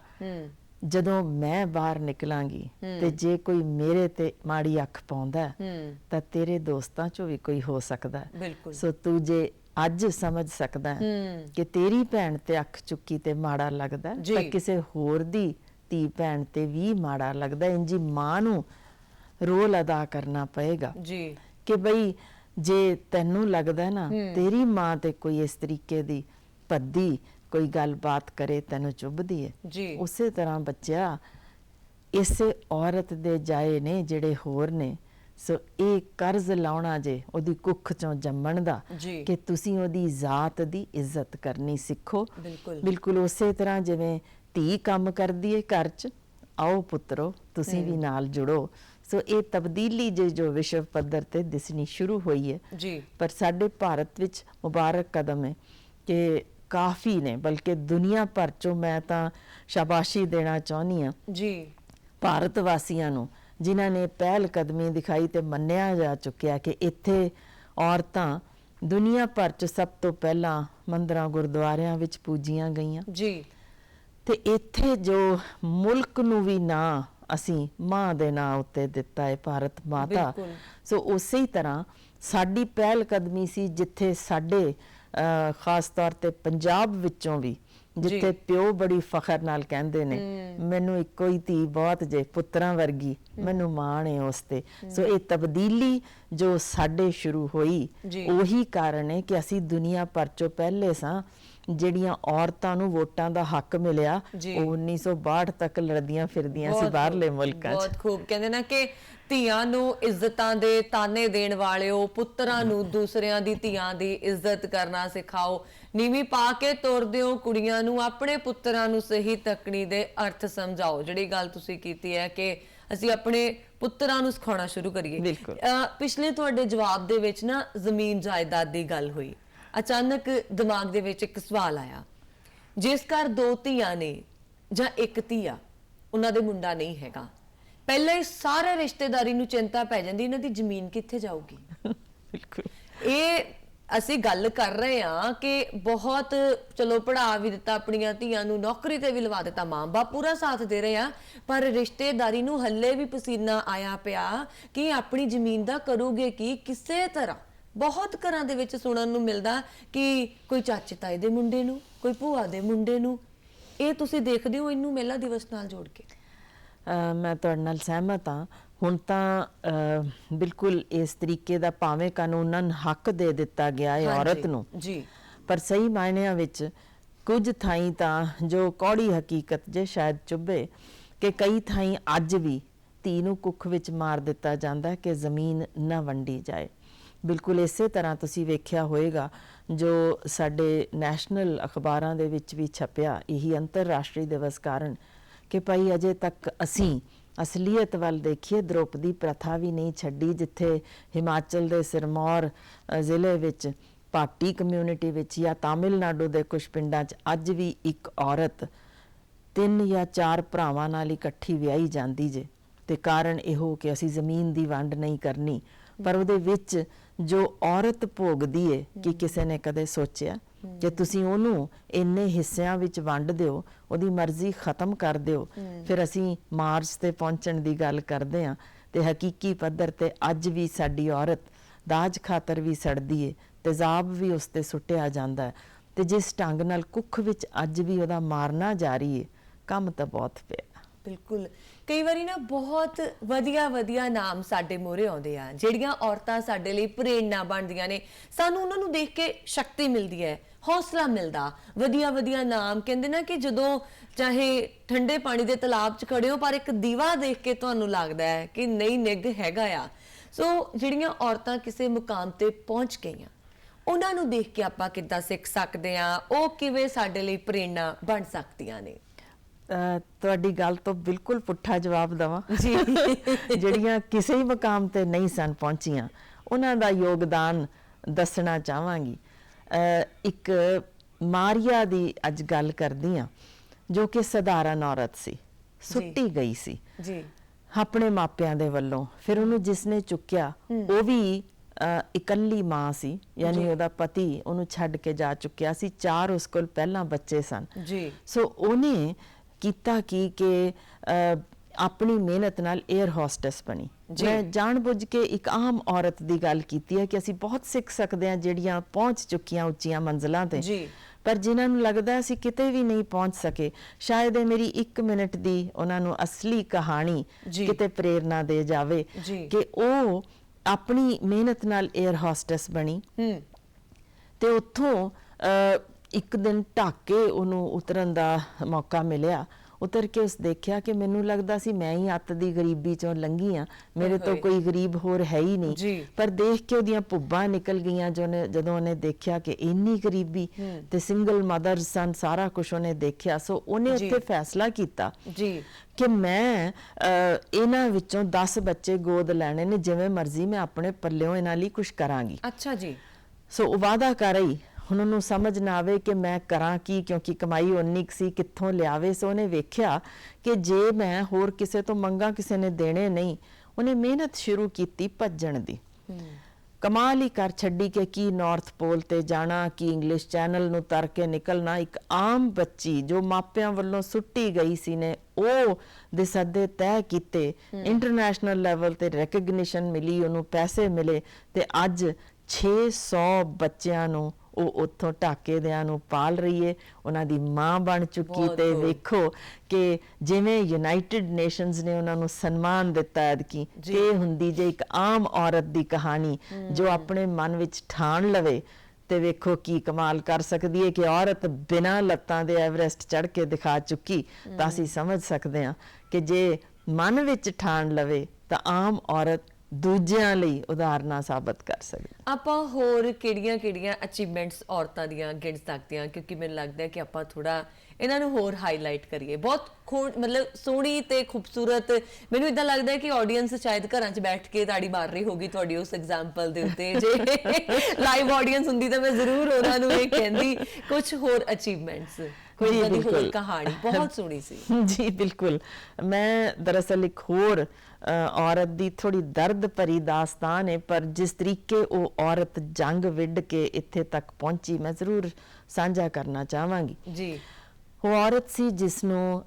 ਜਦੋਂ ਮੈਂ ਬਾਹਰ ਨਿਕਲਾਂਗੀ ਤੇ ਜੇ ਕੋਈ ਮੇਰੇ ਤੇ ਮਾੜੀ ਅੱਖ ਪਾਉਂਦਾ ਤਾਂ ਤੇਰੇ ਦੋਸਤਾਂ ਚੋਂ ਵੀ ਕੋਈ ਹੋ ਸਕਦਾ ਸੋ ਤੂੰ ਜੇ ਅੱਜ ਸਮਝ ਸਕਦਾ ਕਿ ਤੇਰੀ ਭੈਣ ਤੇ ਅੱਖ ਚੁੱਕੀ ਤੇ ਮਾੜਾ ਲੱਗਦਾ। ਤਾਂ ਕਿਸੇ ਹੋਰ ਦੀ ਧੀ ਭੈਣ ਤੇ ਵੀ ਮਾੜਾ ਲੱਗਦਾ। ਇੰਜੀ ਮਾਂ ਨੂੰ ਰੋਲ ਅਦਾ ਕਰਨਾ ਪਏਗਾ। ਜੀ। ਕਿ ਬਈ ਜੇ ਤੈਨੂੰ ਲੱਗਦਾ ਨਾ ਤੇਰੀ ਮਾਂ ਤੇ ਕੋਈ ਇਸ ਤਰੀਕੇ ਦੀ ਭੱਦੀ ਕੋਈ ਗੱਲਬਾਤ ਕਰੇ ਤੈਨੂੰ ਚੁੱਭਦੀ ਹੈ ਜੀ। ਉਸੇ ਤਰ੍ਹਾਂ ਬੱਚਿਆ ਇਸੇ ਔਰਤ ਦੇ ਜਾਏ ਨੇ ਜਿਹੜੇ ਹੋਰ ਨੇ ਸੋ ਇਹ ਕਰਜ਼ ਲਾਉਣਾ ਜੇ ਉਹਦੀ ਕੁੱਖ ਚੋਂ ਜੰਮਣ ਦਾ। ਕਿ ਤੁਸੀਂ ਉਹਦੀ ਜ਼ਾਤ ਦੀ ਇੱਜ਼ਤ ਕਰਨੀ ਸਿੱਖੋ। ਬਿਲਕੁਲ। ਬਿਲਕੁਲ ਉਸੇ ਤਰ੍ਹਾਂ ਜਿਵੇਂ ਧੀ ਕੰਮ ਕਰਦੀ ਏ ਘਰ 'ਚ ਆਓ ਪੁੱਤਰੋ। ਤੁਸੀਂ ਵੀ ਨਾਲ ਜੁੜੋ। ਸੋ ਇਹ ਤਬਦੀਲੀ ਜੇ ਜੋ ਵਿਸ਼ਵ ਪੱਧਰ ਤੇ ਦਿਸਣੀ ਸ਼ੁਰੂ ਹੋਈ ਹੈ। ਜੀ। ਪਰ ਸਾਡੇ ਭਾਰਤ ਵਿੱਚ ਮੁਬਾਰਕ ਕਦਮ ਹੈ ਕਿ ਕਾਫੀ ਨੇ ਬਲਕਿ ਦੁਨੀਆ ਭਰ ਚੋਂ ਮੈਂ ਤਾਂ ਸ਼ਾਬਾਸ਼ੀ ਦੇਣਾ ਚਾਹੁੰਦੀ ਹਾਂ। ਜੀ। ਭਾਰਤ ਵਾਸੀਆਂ ਨੂੰ ਜਿਨ੍ਹਾਂ ਨੇ ਪਹਿਲ ਕਦਮੀ ਦਿਖਾਈ ਤੇ ਮੰਨਿਆ ਜਾ ਚੁੱਕਿਆ ਕਿ ਇੱਥੇ ਔਰਤਾਂ ਦੁਨੀਆ ਭਰ ਚ ਸਭ ਤੋਂ ਪਹਿਲਾਂ ਮੰਦਰਾਂ ਗੁਰਦੁਆਰਿਆਂ ਵਿੱਚ ਪੂਜੀਆਂ ਗਈਆਂ। ਜੀ। ਤੇ ਇੱਥੇ ਜੋ ਮੁਲਕ ਨੂੰ ਵੀ ਨਾ ਅਸੀਂ ਮਾਂ ਦੇ ਨਾਂ ਉੱਤੇ ਦਿੱਤਾ ਹੈ ਭਾਰਤ ਮਾਤਾ। ਸੋ ਉਸੇ ਹੀ ਤਰ੍ਹਾਂ ਸਾਡੀ ਪਹਿਲ ਕਦਮੀ ਸੀ ਜਿੱਥੇ ਸਾਡੇ ਖਾਸ ਤੌਰ ਤੇ ਪੰਜਾਬ ਵਿੱਚੋਂ ਵੀ ਜਿੱਥੇ ਪਿਓ ਬੜੀ ਫਖਰ ਨਾਲ ਕਹਿੰਦੇ ਨੇ ਮੈਨੂੰ ਇੱਕੋ ਹੀ ਧੀ ਬਹੁਤ ਜੇ ਪੁੱਤਰਾਂ ਵਰਗੀ ਮੈਨੂੰ ਮਾਣ ਹੈ ਉਸ ਤੇ। ਸੋ ਇਹ ਤਬਦੀਲੀ ਜੋ ਸਾਡੇ ਸ਼ੁਰੂ ਹੋਈ। ਉਹੀ ਕਾਰਨ ਹੈ ਕਿ ਅਸੀਂ ਦੁਨੀਆ ਭਰ ਚੋਂ ਪਹਿਲੇ ਸਾਂ ਜਿਹੜੀਆਂ ਔਰਤਾਂ ਨੂੰ ਵੋਟਾਂ ਦਾ ਹੱਕ ਮਿਲਿਆ। ਉਹ 1962 ਤੱਕ ਲੜਦੀਆਂ ਫਿਰਦੀਆਂ ਸੀ ਬਾਹਰਲੇ ਮੁਲਕਾਂ 'ਚ। ਬਹੁਤ ਖੂਬ। ਕਹਿੰਦੇ ਨਾ ਕਿ ਧੀਆਂ ਨੂੰ ਇੱਜ਼ਤਾਂ ਦੇ ਤਾਨੇ ਦੇਣ ਵਾਲਿਓ ਪੁੱਤਰਾਂ ਨੂੰ ਦੂਸਰਿਆਂ ਦੀ ਧੀਆਂ ਦੀ ਇੱਜ਼ਤ ਕਰਨਾ ਸਿਖਾਓ। ਨੀਵੀਂ ਪਾ ਕੇ ਤੋਰਦੇ ਹੋ ਕੁੜੀਆਂ ਨੂੰ ਆਪਣੇ ਪੁੱਤਰਾਂ ਨੂੰ ਸਹੀ ਤੱਕਣੀ ਦੇ ਅਰਥ ਸਮਝਾਓ। ਜਿਹੜੀ ਗੱਲ ਤੁਸੀਂ ਕੀਤੀ ਹੈ ਕਿ ਅਸੀਂ ਆਪਣੇ ਪੁੱਤਰਾਂ ਨੂੰ ਸਿਖਾਉਣਾ ਸ਼ੁਰੂ ਕਰੀਏ। ਪਿਛਲੇ ਤੁਹਾਡੇ ਜਵਾਬ ਦੇ ਵਿੱਚ ਨਾ ਜ਼ਮੀਨ ਜਾਇਦਾਦ ਦੀ ਗੱਲ ਹੋਈ। ਅਚਾਨਕ ਦਿਮਾਗ ਦੇ ਵਿੱਚ ਇੱਕ ਸਵਾਲ ਆਇਆ। ਜਿਸ ਘਰ ਦੋ ਧੀਆਂ ਨੇ ਜਾਂ ਇੱਕ ਧੀਆ ਉਹਨਾਂ ਦੇ ਮੁੰਡਾ ਨਹੀਂ ਹੈਗਾ। ਪਹਿਲਾਂ ਹੀ ਸਾਰੇ ਰਿਸ਼ਤੇਦਾਰੀ ਨੂੰ ਚਿੰਤਾ ਪੈ ਜਾਂਦੀ ਇਹਨਾਂ ਦੀ ਜ਼ਮੀਨ ਕਿੱਥੇ ਜਾਊਗੀ? ਬਿਲਕੁਲ। ਇਹ ਅਸੀਂ ਗੱਲ ਕਰ ਰਹੇ ਹਾਂ ਕਿ ਬਹੁਤ ਚਲੋ ਪੜ੍ਹਾ ਵੀ ਦਿੱਤਾ ਆਪਣੀਆਂ ਧੀਆਂ ਨੂੰ ਨੌਕਰੀ ਤੇ ਵੀ ਲਵਾ ਦਿੱਤਾ ਮਾਂ-ਬਾਪ ਪੂਰਾ ਸਾਥ ਦੇ ਰਹੇ ਆ ਪਰ ਰਿਸ਼ਤੇਦਾਰੀ ਨੂੰ ਹੱਲੇ ਵੀ ਪਸੀਨਾ ਆਇਆ ਪਿਆ ਕਿ ਆਪਣੀ ਜ਼ਮੀਨ ਦਾ ਕਰੋਗੇ ਕੀ ਕਿਸੇ ਤਰ੍ਹਾਂ? ਬਹੁਤ ਘਰਾਂ ਦੇ ਵਿੱਚ ਸੁਣਨ ਨੂੰ ਮਿਲਦਾ ਕਿ ਕੋਈ ਚਾਚੇ ਤਾਏ ਦੇ ਮੁੰਡੇ ਨੂੰ ਕੋਈ ਭੂਆ ਦੇ ਮੁੰਡੇ ਨੂੰ। ਇਹ ਤੁਸੀਂ ਦੇਖਦੇ ਹੋ ਇਹਨੂੰ ਮਹਿਲਾ ਦਿਵਸ ਨਾਲ ਜੋੜ ਕੇ? ਮੈਂ ਤੁਹਾਡੇ ਨਾਲ ਸਹਿਮਤ ਹਾਂ। ਹੁਣ ਤਾਂ ਬਿਲਕੁਲ ਇਸ ਤਰੀਕੇ ਦਾ ਭਾਵੇਂ ਕਾਨੂੰਨਾਂ ਹੱਕ ਦੇ ਦਿੱਤਾ ਗਿਆ ਹੈ ਹਾਂਜੀ, ਔਰਤ ਨੂੰ। ਜੀ। ਪਰ ਸਹੀ ਮਾਇਨਿਆਂ ਵਿੱਚ ਕੁਝ ਥਾਈਂ ਤਾਂ ਜੋ ਕੌੜੀ ਹਕੀਕਤ ਜੇ ਸ਼ਾਇਦ ਚੁੱਭੇ ਕਿ ਕਈ ਥਾਈਂ ਅੱਜ ਵੀ ਧੀ ਨੂੰ ਕੁੱਖ ਵਿੱਚ ਮਾਰ ਦਿੱਤਾ ਜਾਂਦਾ ਹੈ ਕਿ ਜ਼ਮੀਨ ਨਾ ਵੰਡੀ ਜਾਏ। ਬਿਲਕੁਲ ਇਸੇ ਤਰ੍ਹਾਂ ਤੁਸੀਂ ਵੇਖਿਆ ਹੋਵੇਗਾ ਜੋ ਸਾਡੇ ਨੈਸ਼ਨਲ ਅਖਬਾਰਾਂ ਦੇ ਵਿੱਚ ਵੀ ਛਪਿਆ, ਇਹੀ ਅੰਤਰਰਾਸ਼ਟਰੀ ਦਿਵਸ ਕਾਰਨ ਕਿ ਭਾਈ ਅਜੇ ਤੱਕ ਅਸੀਂ ਅਸਲੀਅਤ ਵੱਲ ਦੇਖੀਏ, ਦ੍ਰੋਪਦੀ ਪ੍ਰਥਾ ਵੀ ਨਹੀਂ ਛੱਡੀ, ਜਿੱਥੇ ਹਿਮਾਚਲ ਦੇ ਸਿਰਮੌਰ ਜ਼ਿਲ੍ਹੇ ਵਿੱਚ ਪਾਟੀ ਕਮਿਊਨਿਟੀ ਵਿੱਚ ਜਾਂ ਤਾਮਿਲਨਾਡੂ ਦੇ ਕੁਝ ਪਿੰਡਾਂ 'ਚ ਅੱਜ ਵੀ ਇੱਕ ਔਰਤ ਤਿੰਨ ਜਾਂ ਚਾਰ ਭਰਾਵਾਂ ਨਾਲ ਇਕੱਠੀ ਵਿਆਹੀ ਜਾਂਦੀ ਜੇ। ਤੇ ਕਾਰਨ ਇਹੋ ਕਿ ਅਸੀਂ ਜ਼ਮੀਨ ਦੀ ਵੰਡ ਨਹੀਂ ਕਰਨੀ। ਪਰ ਉਹਦੇ ਵਿੱਚ ਜੋ ਔਰਤ ਭੋਗਦੀ ਏ ਕਿ ਕਿਸੇ ਨੇ ਕਦੇ ਸੋਚਿਆ? ਕਿ ਤੁਸੀਂ ਉਹਨੂੰ ਇੰਨੇ ਹਿੱਸਿਆਂ ਵਿੱਚ ਵੰਡ ਦਿਓ ਉਹਦੀ ਮਰਜ਼ੀ ਖਤਮ ਕਰ ਦਿਓ ਫਿਰ ਅਸੀਂ ਮਾਰਚ ਤੇ ਪਹੁੰਚਣ ਦੀ ਗੱਲ ਕਰਦੇ ਹਾਂ ਤੇ ਹਕੀਕੀ ਪੱਧਰ ਤੇ ਅੱਜ ਵੀ ਸਾਡੀ ਔਰਤ ਦਾਜ ਖਾਤਰ ਵੀ ਸੜਦੀ ਏ ਤੇਜ਼ਾਬ ਵੀ ਉਸ ਤੇ ਸੁੱਟਿਆ ਜਾਂਦਾ ਤੇ ਜਿਸ ਢੰਗ ਨਾਲ ਕੁੱਖ ਵਿੱਚ ਅੱਜ ਵੀ ਉਹਦਾ ਮਾਰਨਾ ਜਾਰੀ ਏ ਕੰਮ ਤਾਂ ਬਹੁਤ ਪਿਆ। ਬਿਲਕੁਲ। ਕਈ ਵਾਰੀ ਨਾ ਬਹੁਤ ਵਧੀਆ ਵਧੀਆ ਨਾਮ ਸਾਡੇ ਮੂਹਰੇ ਆਉਂਦੇ ਆ, ਜਿਹੜੀਆਂ ਔਰਤਾਂ ਸਾਡੇ ਲਈ ਪ੍ਰੇਰਣਾ ਬਣਦੀਆਂ ਨੇ। ਸਾਨੂੰ ਉਹਨਾਂ ਨੂੰ ਦੇਖ ਕੇ ਸ਼ਕਤੀ ਮਿਲਦੀ ਹੈ, ਹੌਸਲਾ ਮਿਲਦਾ। ਵਧੀਆ ਵਧੀਆ ਨਾਮ, ਕਹਿੰਦੇ ਨਾ ਕਿ ਜਦੋਂ ਚਾਹੇ ਠੰਡੇ ਪਾਣੀ ਦੇ ਤਲਾਬ 'ਚ ਖੜੇ ਹੋ, ਪਰ ਇੱਕ ਦੀਵਾ ਦੇਖ ਕੇ ਤੁਹਾਨੂੰ ਲੱਗਦਾ ਹੈ ਕਿ ਨਹੀਂ, ਨਿੱਘ ਹੈਗਾ ਆ। ਸੋ ਜਿਹੜੀਆਂ ਔਰਤਾਂ ਕਿਸੇ ਮੁਕਾਮ ਤੇ ਪਹੁੰਚ ਗਈਆਂ, ਉਹਨਾਂ ਨੂੰ ਦੇਖ ਕੇ ਆਪਾਂ ਕਿੱਦਾਂ ਸਿੱਖ ਸਕਦੇ ਆ ਉਹ ਕਿਵੇਂ ਸਾਡੇ ਲਈ ਪ੍ਰੇਰਣਾ ਬਣ ਸਕਦੀਆਂ ਨੇ। ਤੁਹਾਡੀ ਗੱਲ ਤੋਂ ਬਿਲਕੁਲ ਪੁੱਠਾ ਜਵਾਬ ਦਵਾਂ। ਜੀ। ਜਿਹੜੀਆਂ ਕਿਸੇ ਹੀ ਮਕਾਮ ਤੇ ਨਹੀਂ ਸਨ ਪਹੁੰਚੀਆਂ ਉਹਨਾਂ ਦਾ ਯੋਗਦਾਨ ਦੱਸਣਾ ਚਾਹਾਂਗੀ। ਇੱਕ ਮਾਰੀਆ ਦੀ ਅੱਜ ਗੱਲ ਕਰਦੀ ਆ ਜੋ ਕਿ ਸਧਾਰਨ ਔਰਤ ਸੀ ਸੁੱਟੀ ਗਈ ਸੀ। ਜੀ। ਆਪਣੇ ਮਾਪਿਆਂ ਦੇ ਵੱਲੋਂ ਫਿਰ ਉਹਨੂੰ ਜਿਸਨੇ ਚੁੱਕਿਆ ਉਹ ਵੀ ਇਕੱਲੀ ਮਾਂ ਸੀ ਯਾਨੀ ਉਹਦਾ ਪਤੀ ਉਹਨੂੰ ਛੱਡ ਕੇ ਜਾ ਚੁੱਕਿਆ ਸੀ ਚਾਰ ਉਸ ਕੋਲ ਪਹਿਲਾਂ ਬੱਚੇ ਸਨ। ਜੀ। ਸੋ ਉਹਨੇ ਕੀਤਾ ਕੀ ਕਿ ਆਪਣੀ ਮਿਹਨਤ ਨਾਲ 에ਅਰ ਹੋਸਟੈਸ ਬਣੀ। ਮੈਂ ਜਾਣਬੁੱਝ ਕੇ ਇੱਕ ਆਮ ਔਰਤ ਦੀ ਗੱਲ ਕੀਤੀ ਹੈ ਕਿ ਅਸੀਂ ਬਹੁਤ ਸਿੱਖ ਸਕਦੇ ਹਾਂ ਜਿਹੜੀਆਂ ਪਹੁੰਚ ਚੁੱਕੀਆਂ ਉੱਚੀਆਂ ਮੰਜ਼ਲਾਂ ਤੇ ਜੀ। ਪਰ ਜਿਨ੍ਹਾਂ ਨੂੰ ਲੱਗਦਾ ਅਸੀਂ ਕਿਤੇ ਵੀ ਨਹੀਂ ਪਹੁੰਚ ਸਕੇ ਸ਼ਾਇਦ ਇਹ ਮੇਰੀ 1 ਮਿੰਟ ਦੀ ਉਹਨਾਂ ਨੂੰ ਅਸਲੀ ਕਹਾਣੀ। ਕਿਤੇ ਪ੍ਰੇਰਨਾ ਦੇ ਜਾਵੇ। ਕਿ ਉਹ ਆਪਣੀ ਮਿਹਨਤ ਨਾਲ 에ਅਰ ਹੋਸਟੈਸ ਬਣੀ ਹੂੰ ਤੇ ਉੱਥੋਂ ਇੱਕ ਦਿਨ ਢਾਕੇ ਉਹਨੂੰ ਉਤਰਨ ਦਾ ਮੌਕਾ ਮਿਲਿਆ। ਉਤਰ ਕੇ ਉਸ ਦੇਖਿਆ ਕਿ ਮੈਨੂੰ ਲੱਗਦਾ ਸੀ ਮੈਂ ਹੀ ਅੱਤ ਦੀ ਗਰੀਬੀ ਚੋਂ ਲੰਘੀ ਆ। ਮੇਰੇ ਤੋਂ। ਕੋਈ ਗਰੀਬ ਹੋਰ ਹੈ ਹੀ ਨਹੀਂ। ਪਰ ਦੇਖ ਕੇ ਉਹਦੀਆਂ ਭੁੱਬਾਂ ਨਿਕਲ ਗਈਆਂ ਜਦੋਂ ਉਹਨੇ ਦੇਖਿਆ ਕਿ ਇੰਨੀ ਗਰੀਬੀ ਤੇ ਸਿੰਗਲ ਮਦਰ ਸਨ ਸਾਰਾ ਕੁਝ ਉਹਨੇ ਦੇਖਿਆ। ਸੋ ਉਹਨੇ। ਉੱਥੇ ਫੈਸਲਾ ਕੀਤਾ ਜੀ। ਕਿ ਮੈਂ ਇਹਨਾਂ ਵਿੱਚੋਂ 10 ਬੱਚੇ ਗੋਦ ਲੈਣੇ ਨੇ ਜਿਵੇਂ ਮਰਜ਼ੀ ਮੈਂ ਆਪਣੇ ਪੱਲਿਓਂ ਇਹਨਾਂ ਲਈ ਕੁਝ ਕਰਾਂਗੀ। ਅੱਛਾ ਜੀ। ਸੋ ਉਹ ਵਾਅਦਾ ਕਰ ਰਹੀ ਹੁਣ ਉਹਨੂੰ ਸਮਝ ਨਾ ਆਵੇ ਕਿ ਮੈਂ ਕਰਾਂ ਕੀ ਕਿਉਂਕਿ ਕਮਾਈ ਉਨੀ ਕੁ ਸੀ ਕਿੱਥੋਂ ਲਿਆਵੇ? ਸੋ ਉਹਨੇ ਵੇਖਿਆ ਕਿ ਜੇ ਮੈਂ ਹੋਰ ਕਿਸੇ ਤੋਂ ਮੰਗਾ ਕਿਸੇ ਨੇ ਦੇਣੇ ਨਹੀਂ ਉਹਨੇ ਮਿਹਨਤ ਸ਼ੁਰੂ ਕੀਤੀ ਭੱਜਣ ਦੀ। ਕਮਾਲ ਹੀ ਕਰ ਛੱਡੀ ਕਿ ਕੀ ਨਾਰਥ ਪੋਲ ਤੇ ਜਾਣਾ ਕੀ ਇੰਗਲਿਸ਼ ਚੈਨਲ ਨੂੰ ਤਰ ਕੇ ਨਿਕਲਣਾ। ਇੱਕ ਆਮ ਬੱਚੀ ਜੋ ਮਾਪਿਆਂ ਵੱਲੋਂ ਸੁੱਟੀ ਗਈ ਸੀ ਨੇ ਉਹ ਦੇ ਸੱਦੇ ਤੈਅ ਕੀਤੇ। ਇੰਟਰਨੈਸ਼ਨਲ ਲੈਵਲ ਤੇ ਰੈਕਗਨੀਸ਼ਨ ਮਿਲੀ ਉਹਨੂੰ ਪੈਸੇ ਮਿਲੇ ਤੇ ਅੱਜ 600 ਬੱਚਿਆਂ ਨੂੰ ਉਹ ਉੱਥੋਂ ਢਾਕੇ ਦਿਆਂ ਨੂੰ ਪਾਲ ਰਹੀ ਏ ਉਹਨਾਂ ਦੀ ਮਾਂ ਬਣ ਚੁੱਕੀ ਤੇ। ਵੇਖੋ ਕਿ ਜਿਵੇਂ ਯੂਨਾਈਟਿਡ ਨੇਸ਼ਨਸ ਨੇ ਉਹਨਾਂ ਨੂੰ ਸਨਮਾਨ ਦਿੱਤਾ ਜੀ। ਕਿ ਇਹ ਹੁੰਦੀ ਜੇ ਇੱਕ ਆਮ ਔਰਤ ਦੀ ਕਹਾਣੀ ਜੋ ਆਪਣੇ ਮਨ ਵਿੱਚ ਠਾਣ ਲਵੇ ਤੇ ਵੇਖੋ ਕੀ ਕਮਾਲ ਕਰ ਸਕਦੀ ਹੈ ਕਿ ਔਰਤ ਬਿਨਾਂ ਲੱਤਾਂ ਦੇ ਐਵਰੈਸਟ ਚੜ੍ਹ ਕੇ ਦਿਖਾ ਚੁੱਕੀ ਤਾਂ ਅਸੀਂ ਸਮਝ ਸਕਦੇ ਹਾਂ ਕਿ ਜੇ ਮਨ ਵਿੱਚ ਠਾਣ ਲਵੇ ਤਾਂ ਆਮ ਔਰਤ ਦੂਜਿਆਂ ਲਈ ਉਦਾਹਰਨਾਂ ਸਾਬਤ ਕਰ ਸਕਦੇ। ਆਪਾਂ ਹੋਰ ਕਿਹੜੀਆਂ-ਕਿਹੜੀਆਂ ਅਚੀਵਮੈਂਟਸ ਔਰਤਾਂ ਦੀਆਂ ਗਿਣ ਸਕਦੇ ਹਾਂ ਕਿਉਂਕਿ ਮੈਨੂੰ ਲੱਗਦਾ ਹੈ ਕਿ ਆਪਾਂ ਥੋੜਾ ਇਹਨਾਂ ਨੂੰ ਹੋਰ ਹਾਈਲਾਈਟ ਕਰੀਏ। ਬਹੁਤ ਮਤਲਬ ਸੋਹਣੀ ਤੇ ਖੂਬਸੂਰਤ ਮੈਨੂੰ ਇਦਾਂ ਲੱਗਦਾ ਹੈ ਕਿ ਆਡੀਅנס ਸ਼ਾਇਦ ਘਰਾਂ 'ਚ ਬੈਠ ਕੇ ਤਾੜੀ ਮਾਰ ਰਹੀ ਹੋਗੀ ਤੁਹਾਡੀ ਉਸ ਐਗਜ਼ਾਮਪਲ ਦੇ ਉੱਤੇ। ਜੇ ਲਾਈਵ ਆਡੀਅנס ਹੁੰਦੀ ਤਾਂ ਮੈਂ ਜ਼ਰੂਰ ਉਹਨਾਂ ਨੂੰ ਇਹ ਕਹਿੰਦੀ ਕੁਝ ਹੋਰ ਅਚੀਵਮੈਂਟਸ ਕੋਈ ਬਿਲਕੁਲ। ਕਹਾਣੀ। ਬਹੁਤ ਸੋਹਣੀ ਸੀ। ਜੀ ਬਿਲਕੁਲ। ਮੈਂ ਦਰਅਸਲ ਇੱਕ ਹੋਰ ਔਰਤ ਦੀ ਥੋੜੀ ਦਰਦ ਭਰੀ ਦਾਸਤਾਨ ਹੈ ਪਰ ਜਿਸ ਤਰੀਕੇ ਉਹ ਔਰਤ ਜੰਗ ਵਿੱਢ ਕੇ ਇੱਥੇ ਤੱਕ ਪਹੁੰਚੀ ਮੈਂ ਜ਼ਰੂਰ ਸਾਂਝਾ ਕਰਨਾ ਚਾਹਾਂਗੀ। ਜੀ। ਉਹ ਔਰਤ ਸੀ ਜਿਸ ਨੂੰ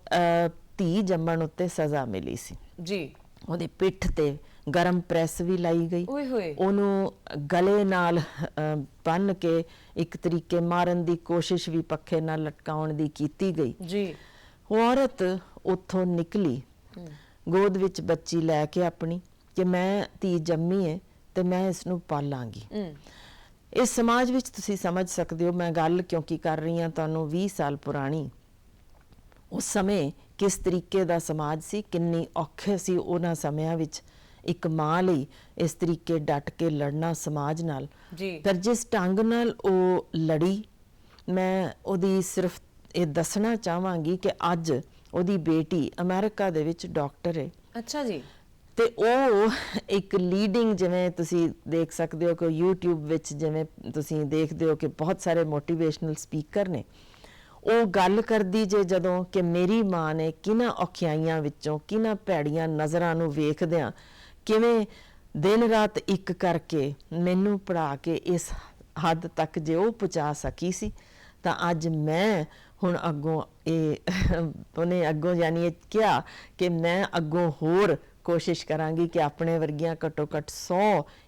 ਧੀ ਜੰਮਣ ਉੱਤੇ ਸਜ਼ਾ ਮਿਲੀ ਸੀ। ਜੀ। ਉਹਦੇ ਪਿੱਠ ਤੇ ਗਰਮ ਪ੍ਰੈਸ ਵੀ ਲਾਈ ਗਈ। ਓਏ ਹੋਏ। ਉਹਨੂੰ ਗਲੇ ਨਾਲ ਬੰਨ ਕੇ ਇੱਕ ਤਰੀਕੇ ਮਾਰਨ ਦੀ ਕੋਸ਼ਿਸ਼ ਵੀ ਪੱਖੇ ਨਾਲ ਲਟਕਾਉਣ ਦੀ ਕੀਤੀ ਗਈ। ਜੀ। ਉਹ ਔਰਤ ਉੱਥੋਂ ਨਿਕਲੀ। ਗੋਦ ਵਿੱਚ ਬੱਚੀ ਲੈ ਕੇ ਆਪਣੀ ਕਿ ਮੈਂ ਧੀ ਜੰਮੀ ਹੈ ਤੇ ਮੈਂ ਇਸ ਨੂੰ ਪਾਲਾਂਗੀ ਇਸ ਸਮਾਜ ਵਿੱਚ ਤੁਸੀਂ ਸਮਝ ਸਕਦੇ ਹੋ ਮੈਂ ਗੱਲ ਕਿਉਂਕਿ ਕਰ ਰਹੀ ਹਾਂ ਤੁਹਾਨੂੰ 20 ਸਾਲ ਪੁਰਾਣੀ। ਉਸ ਸਮੇਂ ਕਿਸ ਤਰੀਕੇ ਦਾ ਸਮਾਜ ਸੀ ਕਿੰਨੀ ਔਖੇ ਸੀ ਉਹਨਾਂ ਸਮਿਆਂ ਵਿੱਚ ਇੱਕ ਮਾਂ ਲਈ ਇਸ ਤਰੀਕੇ ਡਟ ਕੇ ਲੜਨਾ ਸਮਾਜ ਨਾਲ। ਜੀ। ਪਰ ਜਿਸ ਢੰਗ ਨਾਲ ਉਹ ਲੜੀ ਮੈਂ ਉਹਦੀ ਸਿਰਫ ਇਹ ਦੱਸਣਾ ਚਾਹਾਂਗੀ ਕਿ ਅੱਜ ਉਹਦੀ ਬੇਟੀ ਅਮਰੀਕਾ ਦੇ ਵਿੱਚ ਡਾਕਟਰ ਹੈ। ਅੱਛਾ ਜੀ। ਤੇ ਉਹ ਇੱਕ ਲੀਡਿੰਗ ਜਿਵੇਂ ਤੁਸੀਂ ਦੇਖ ਸਕਦੇ ਹੋ ਕਿ YouTube ਵਿੱਚ ਜਿਵੇਂ ਤੁਸੀਂ ਦੇਖਦੇ ਹੋ ਕਿ ਬਹੁਤ ਸਾਰੇ ਮੋਟੀਵੇਸ਼ਨਲ ਸਪੀਕਰ ਨੇ। ਉਹ ਗੱਲ ਕਰਦੀ ਜੇ ਜਦੋਂ ਕਿ ਮੇਰੀ ਮਾਂ ਨੇ ਕਿਨਾਂ ਔਖਿਆਈਆਂ ਵਿੱਚੋਂ ਕਿਨਾਂ ਭੈੜੀਆਂ ਨਜ਼ਰਾਂ ਨੂੰ ਵੇਖਦਿਆਂ ਕਿਵੇਂ ਦਿਨ ਰਾਤ ਇੱਕ ਕਰਕੇ ਮੈਨੂੰ ਪੜਾ ਕੇ ਇਸ ਹੱਦ ਤੱਕ ਜੇ ਉਹ ਪਹੁੰਚਾ ਸਕੀ ਸੀ ਤਾਂ ਅੱਜ ਮੈਂ ਹੁਣ ਅੱਗੋਂ ਇਹ ਉਹਨੇ ਅੱਗੋਂ ਯਾਨੀ ਇਹ ਕਿਹਾ ਕਿ ਮੈਂ ਅੱਗੋਂ ਹੋਰ ਕੋਸ਼ਿਸ਼ ਕਰਾਂਗੀ ਕਿ ਆਪਣੇ ਵਰਗੀਆਂ ਘੱਟੋ ਘੱਟ 100